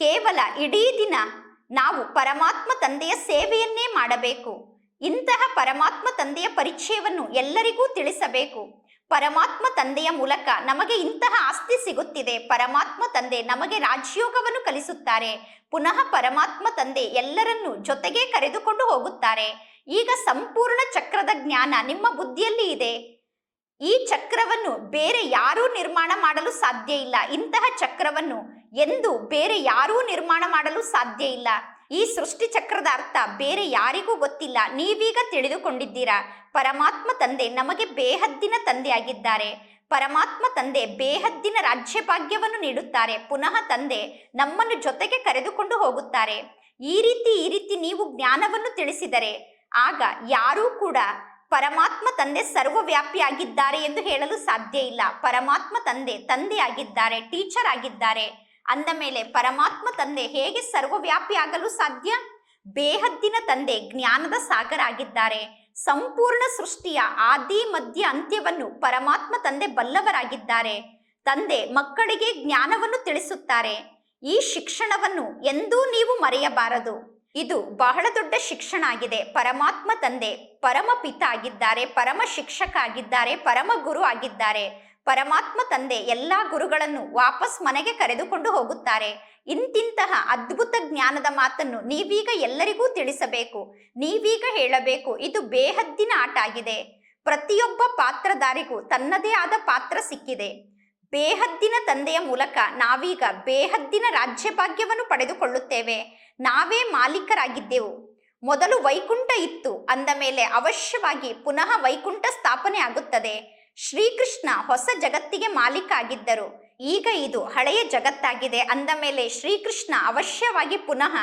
ಕೇವಲ ಇಡೀ ದಿನ ನಾವು ಪರಮಾತ್ಮ ತಂದೆಯ ಸೇವೆಯನ್ನೇ ಮಾಡಬೇಕು. ಇಂತಹ ಪರಮಾತ್ಮ ತಂದೆಯ ಪರಿಚಯವನ್ನು ಎಲ್ಲರಿಗೂ ತಿಳಿಸಬೇಕು. ಪರಮಾತ್ಮ ತಂದೆಯ ಮೂಲಕ ನಮಗೆ ಇಂತಹ ಆಸ್ತಿ ಸಿಗುತ್ತಿದೆ. ಪರಮಾತ್ಮ ತಂದೆ ನಮಗೆ ರಾಜ್ಯೋಗವನ್ನು ಕಲಿಸುತ್ತಾರೆ. ಪುನಃ ಪರಮಾತ್ಮ ತಂದೆ ಎಲ್ಲರನ್ನು ಜೊತೆಗೆ ಕರೆದುಕೊಂಡು ಹೋಗುತ್ತಾರೆ. ಈಗ ಸಂಪೂರ್ಣ ಚಕ್ರದ ಜ್ಞಾನ ನಿಮ್ಮ ಬುದ್ಧಿಯಲ್ಲಿ ಇದೆ. ಈ ಚಕ್ರವನ್ನು ಬೇರೆ ಯಾರೂ ನಿರ್ಮಾಣ ಮಾಡಲು ಸಾಧ್ಯ ಇಲ್ಲ. ಇಂತಹ ಚಕ್ರವನ್ನು ಎಂದು ಬೇರೆ ಯಾರೂ ನಿರ್ಮಾಣ ಮಾಡಲು ಸಾಧ್ಯ ಇಲ್ಲ. ಈ ಸೃಷ್ಟಿ ಚಕ್ರದ ಅರ್ಥ ಬೇರೆ ಯಾರಿಗೂ ಗೊತ್ತಿಲ್ಲ. ನೀವೀಗ ತಿಳಿದುಕೊಂಡಿದ್ದೀರಾ. ಪರಮಾತ್ಮ ತಂದೆ ನಮಗೆ ಬೇಹದ್ದಿನ ತಂದೆಯಾಗಿದ್ದಾರೆ. ಪರಮಾತ್ಮ ತಂದೆ ಬೇಹದ್ದಿನ ರಾಜ್ಯ ಭಾಗ್ಯವನ್ನು ನೀಡುತ್ತಾರೆ. ಪುನಃ ತಂದೆ ನಮ್ಮನ್ನು ಜೊತೆಗೆ ಕರೆದುಕೊಂಡು ಹೋಗುತ್ತಾರೆ. ಈ ರೀತಿ ಈ ರೀತಿ ನೀವು ಜ್ಞಾನವನ್ನು ತಿಳಿಸಿದರೆ ಆಗ ಯಾರೂ ಕೂಡ ಪರಮಾತ್ಮ ತಂದೆ ಸರ್ವವ್ಯಾಪಿಯಾಗಿದ್ದಾರೆ ಎಂದು ಹೇಳಲು ಸಾಧ್ಯ ಇಲ್ಲ. ಪರಮಾತ್ಮ ತಂದೆ ತಂದೆಯಾಗಿದ್ದಾರೆ, ಟೀಚರ್ ಆಗಿದ್ದಾರೆ. ಅಂದ ಮೇಲೆ ಪರಮಾತ್ಮ ತಂದೆ ಹೇಗೆ ಸರ್ವವ್ಯಾಪಿ ಆಗಲು ಸಾಧ್ಯ? ಬೇಹದ್ದಿನ ತಂದೆ ಜ್ಞಾನದ ಸಾಗರ ಆಗಿದ್ದಾರೆ ಸಂಪೂರ್ಣ ಸೃಷ್ಟಿಯ ಆದಿ, ಮಧ್ಯ ಅಂತ್ಯವನ್ನು ಪರಮಾತ್ಮ ತಂದೆ ಬಲ್ಲವರಾಗಿದ್ದಾರೆ. ತಂದೆ ಮಕ್ಕಳಿಗೆ ಜ್ಞಾನವನ್ನು ತಿಳಿಸುತ್ತಾರೆ. ಈ ಶಿಕ್ಷಣವನ್ನು ಎಂದೂ ನೀವು ಮರೆಯಬಾರದು. ಇದು ಬಹಳ ದೊಡ್ಡ ಶಿಕ್ಷಣ ಆಗಿದೆ. ಪರಮಾತ್ಮ ತಂದೆ ಪರಮ ಪಿತ ಆಗಿದ್ದಾರೆ ಪರಮ ಶಿಕ್ಷಕ ಆಗಿದ್ದಾರೆ ಪರಮ ಗುರು ಆಗಿದ್ದಾರೆ. ಪರಮಾತ್ಮ ತಂದೆ ಎಲ್ಲ ಗುರುಗಳನ್ನು ವಾಪಸ್ ಮನೆಗೆ ಕರೆದುಕೊಂಡು ಹೋಗುತ್ತಾರೆ. ಇಂತಿಂತಹ ಅದ್ಭುತ ಜ್ಞಾನದ ಮಾತನ್ನು ನೀವೀಗ ಎಲ್ಲರಿಗೂ ತಿಳಿಸಬೇಕು. ನೀವೀಗ ಹೇಳಬೇಕು, ಇದು ಬೇಹದ್ದಿನ ಆಟ ಆಗಿದೆ. ಪ್ರತಿಯೊಬ್ಬ ಪಾತ್ರಧಾರಿಗೂ ತನ್ನದೇ ಆದ ಪಾತ್ರ ಸಿಕ್ಕಿದೆ. ಬೇಹದ್ದಿನ ತಂದೆಯ ಮೂಲಕ ನಾವೀಗ ಬೇಹದ್ದಿನ ರಾಜ್ಯ ಭಾಗ್ಯವನ್ನು ಪಡೆದುಕೊಳ್ಳುತ್ತೇವೆ. ನಾವೇ ಮಾಲೀಕರಾಗಿದ್ದೆವು. ಮೊದಲು ವೈಕುಂಠ ಇತ್ತು, ಅಂದ ಮೇಲೆ ಅವಶ್ಯವಾಗಿ ಪುನಃ ವೈಕುಂಠ ಸ್ಥಾಪನೆ ಆಗುತ್ತದೆ. ಶ್ರೀಕೃಷ್ಣ ಹೊಸ ಜಗತ್ತಿಗೆ ಮಾಲೀಕ ಆಗಿದ್ದರು ಈಗ ಇದು ಹಳೆಯ ಜಗತ್ತಾಗಿದೆ. ಅಂದ ಮೇಲೆ ಶ್ರೀಕೃಷ್ಣ ಅವಶ್ಯವಾಗಿ ಪುನಃ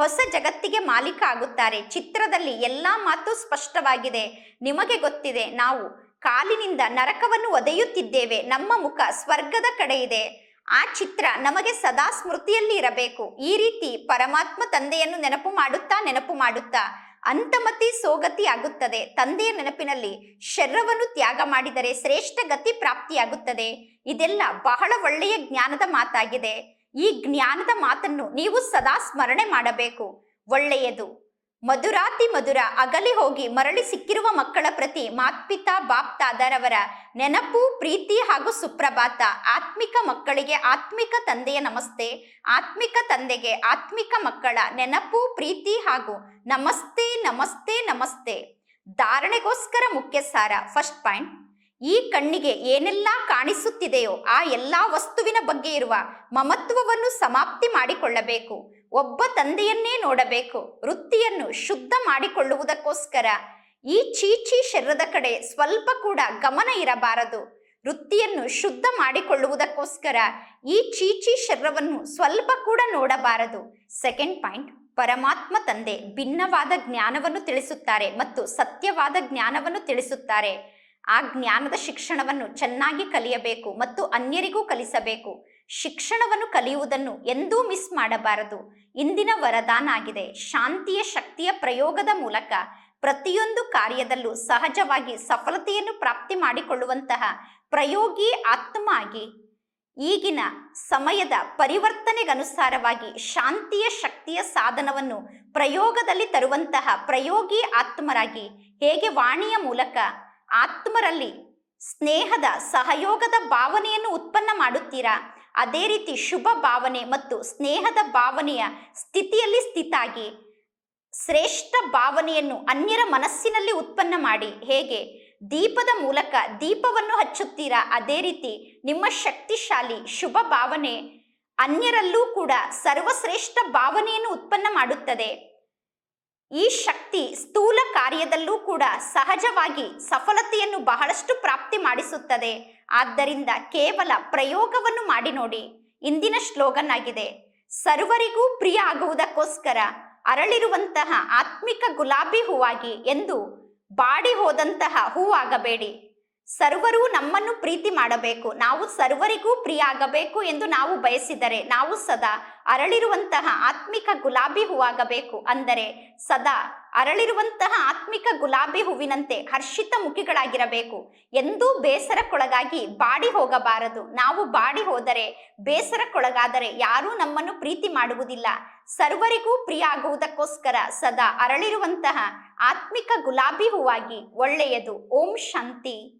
ಹೊಸ ಜಗತ್ತಿಗೆ ಮಾಲೀಕ ಆಗುತ್ತಾರೆ ಚಿತ್ರದಲ್ಲಿ ಎಲ್ಲ ಮಾತು ಸ್ಪಷ್ಟವಾಗಿದೆ. ನಿಮಗೆ ಗೊತ್ತಿದೆ, ನಾವು ಕಾಲಿನಿಂದ ನರಕವನ್ನು ಒದೆಯುತ್ತಿದ್ದೇವೆ. ನಮ್ಮ ಮುಖ ಸ್ವರ್ಗದ ಕಡೆ ಇದೆ ಆ ಚಿತ್ರ ನಮಗೆ ಸದಾ ಸ್ಮೃತಿಯಲ್ಲಿ ಇರಬೇಕು. ಈ ರೀತಿ ಪರಮಾತ್ಮ ತಂದೆಯನ್ನು ನೆನಪು ಮಾಡುತ್ತಾ ನೆನಪು ಮಾಡುತ್ತಾ ಅಂತಮತಿ ಸೋಗತಿ ಆಗುತ್ತದೆ ತಂದೆಯ ನೆನಪಿನಲ್ಲಿ ಶರ್ರವನ್ನು ತ್ಯಾಗ ಮಾಡಿದರೆ ಶ್ರೇಷ್ಠ ಗತಿ ಪ್ರಾಪ್ತಿಯಾಗುತ್ತದೆ. ಇದೆಲ್ಲ ಬಹಳ ಒಳ್ಳೆಯ ಜ್ಞಾನದ ಮಾತಾಗಿದೆ. ಈ ಜ್ಞಾನದ ಮಾತನ್ನು ನೀವು ಸದಾ ಸ್ಮರಣೆ ಮಾಡಬೇಕು. ಒಳ್ಳೆಯದು. ಮಧುರಾತಿ ಮಧುರ ಅಗಲಿ ಹೋಗಿ ಮರಳಿ ಸಿಕ್ಕಿರುವ ಮಕ್ಕಳ ಪ್ರತಿ ಮಾತ್ಪಿತಾ, ಬಾಪ್ತಾದರವರ ನೆನಪು, ಪ್ರೀತಿ ಹಾಗೂ ಸುಪ್ರಭಾತ. ಆತ್ಮಿಕ ಮಕ್ಕಳಿಗೆ ಆತ್ಮಿಕ ತಂದೆಯ ನಮಸ್ತೆ. ಆತ್ಮಿಕ ತಂದೆಗೆ ಆತ್ಮಿಕ ಮಕ್ಕಳ ನೆನಪು, ಪ್ರೀತಿ ಹಾಗೂ ನಮಸ್ತೆ ನಮಸ್ತೆ ನಮಸ್ತೆ. ಧಾರಣೆಗೋಸ್ಕರ ಮುಖ್ಯ ಸಾರ ಫಸ್ಟ್ ಪಾಯಿಂಟ್. ಈ ಕಣ್ಣಿಗೆ ಏನೆಲ್ಲ ಕಾಣಿಸುತ್ತಿದೆಯೋ ಆ ಎಲ್ಲಾ ವಸ್ತುವಿನ ಬಗ್ಗೆ ಇರುವ ಮಮತ್ವವನ್ನು ಸಮಾಪ್ತಿ ಮಾಡಿಕೊಳ್ಳಬೇಕು. ಒಬ್ಬ ತಂದೆಯನ್ನೇ ನೋಡಬೇಕು. ವೃತ್ತಿಯನ್ನು ಶುದ್ಧ ಮಾಡಿಕೊಳ್ಳುವುದಕ್ಕೋಸ್ಕರ. ಈ ಚೀಚಿ ಶರೀರದ ಕಡೆ ಸ್ವಲ್ಪ ಕೂಡ ಗಮನ ಇರಬಾರದು. ವೃತ್ತಿಯನ್ನು ಶುದ್ಧ ಮಾಡಿಕೊಳ್ಳುವುದಕ್ಕೋಸ್ಕರ ಈ ಚೀಚಿ ಶರೀರವನ್ನು ಸ್ವಲ್ಪ ಕೂಡ ನೋಡಬಾರದು. ಸೆಕೆಂಡ್ ಪಾಯಿಂಟ್ ಪರಮಾತ್ಮ ತಂದೆ ಭಿನ್ನವಾದ ಜ್ಞಾನವನ್ನು ತಿಳಿಸುತ್ತಾರೆ ಮತ್ತು ಸತ್ಯವಾದ ಜ್ಞಾನವನ್ನು ತಿಳಿಸುತ್ತಾರೆ. ಆ ಜ್ಞಾನದ ಶಿಕ್ಷಣವನ್ನು ಚೆನ್ನಾಗಿ ಕಲಿಯಬೇಕು ಮತ್ತು ಅನ್ಯರಿಗೂ ಕಲಿಸಬೇಕು. ಶಿಕ್ಷಣವನ್ನು ಕಲಿಯುವುದನ್ನು ಎಂದೂ ಮಿಸ್ ಮಾಡಬಾರದು. ಇಂದಿನ ವರದಾನ ಆಗಿದೆ ಶಾಂತಿಯ ಶಕ್ತಿಯ ಪ್ರಯೋಗದ ಮೂಲಕ ಪ್ರತಿಯೊಂದು ಕಾರ್ಯದಲ್ಲೂ ಸಹಜವಾಗಿ ಸಫಲತೆಯನ್ನು ಪ್ರಾಪ್ತಿ ಮಾಡಿಕೊಳ್ಳುವಂತಹ ಪ್ರಯೋಗಿ ಆತ್ಮ ಆಗಿ ಈಗಿನ ಸಮಯದ ಪರಿವರ್ತನೆಗನುಸಾರವಾಗಿ ಶಾಂತಿಯ ಶಕ್ತಿಯ ಸಾಧನವನ್ನು ಪ್ರಯೋಗದಲ್ಲಿ ತರುವಂತಹ ಪ್ರಯೋಗಿ ಆತ್ಮರಾಗಿ ಹೇಗೆ ವಾಣಿಯ ಮೂಲಕ ಆತ್ಮರಲ್ಲಿ ಸ್ನೇಹದ ಸಹಯೋಗದ ಭಾವನೆಯನ್ನು ಉತ್ಪನ್ನ ಮಾಡುತ್ತೀರಾ? ಅದೇ ರೀತಿ ಶುಭ ಭಾವನೆ ಮತ್ತು ಸ್ನೇಹದ ಭಾವನೆಯ ಸ್ಥಿತಿಯಲ್ಲಿ ಸ್ಥಿತಾಗಿ, ಶ್ರೇಷ್ಠ ಭಾವನೆಯನ್ನು ಅನ್ಯರ ಮನಸ್ಸಿನಲ್ಲಿ ಉತ್ಪನ್ನ ಮಾಡಿ, ಹೇಗೆ? ದೀಪದ ಮೂಲಕ ದೀಪವನ್ನು ಹಚ್ಚುತ್ತೀರಾ? ಅದೇ ರೀತಿ ನಿಮ್ಮ ಶಕ್ತಿಶಾಲಿ ಶುಭ ಭಾವನೆ ಅನ್ಯರಲ್ಲೂ ಕೂಡ ಸರ್ವಶ್ರೇಷ್ಠ ಭಾವನೆಯನ್ನು ಉತ್ಪನ್ನ ಮಾಡುತ್ತದೆ. ಈ ಶಕ್ತಿ ಸ್ಥೂಲ ಕಾರ್ಯದಲ್ಲೂ ಕೂಡ ಸಹಜವಾಗಿ ಸಫಲತೆಯನ್ನು ಬಹಳಷ್ಟು ಪ್ರಾಪ್ತಿ ಮಾಡಿಸುತ್ತದೆ. ಆದ್ದರಿಂದ ಕೇವಲ ಪ್ರಯೋಗವನ್ನು ಮಾಡಿ ನೋಡಿ. ಇಂದಿನ ಶ್ಲೋಗನ್ ಆಗಿದೆ ಸರ್ವರಿಗೂ ಪ್ರಿಯ ಆಗುವುದಕ್ಕೋಸ್ಕರ ಅರಳಿರುವಂತಹ ಆತ್ಮಿಕ ಗುಲಾಬಿ ಹೂವಾಗಿ ಎಂದು ಬಾಡಿ ಹೋದಂತಹ ಹೂವಾಗಬೇಡಿ. ಸರ್ವರೂ ನಮ್ಮನ್ನು ಪ್ರೀತಿ ಮಾಡಬೇಕು. ನಾವು ಸರ್ವರಿಗೂ ಪ್ರಿಯ ಆಗಬೇಕು ಎಂದು ನಾವು ಬಯಸಿದರೆ ನಾವು ಸದಾ ಅರಳಿರುವಂತಹ ಆತ್ಮಿಕ ಗುಲಾಬಿ ಹೂವಾಗಬೇಕು. ಅಂದರೆ ಸದಾ ಅರಳಿರುವಂತಹ ಆತ್ಮಿಕ ಗುಲಾಬಿ ಹೂವಿನಂತೆ ಹರ್ಷಿತ ಮುಖಿಗಳಾಗಿರಬೇಕು. ಎಂದೂ ಬೇಸರಕ್ಕೊಳಗಾಗಿ ಬಾಡಿ ಹೋಗಬಾರದು. ನಾವು ಬಾಡಿ ಹೋದರೆ ಬೇಸರಕ್ಕೊಳಗಾದರೆ ಯಾರೂ ನಮ್ಮನ್ನು ಪ್ರೀತಿ ಮಾಡುವುದಿಲ್ಲ. ಸರ್ವರಿಗೂ ಪ್ರಿಯ ಆಗುವುದಕ್ಕೋಸ್ಕರ ಸದಾ ಅರಳಿರುವಂತಹ ಆತ್ಮಿಕ ಗುಲಾಬಿ ಹೂವಾಗಿ ಒಳ್ಳೆಯದು. ಓಂ ಶಾಂತಿ.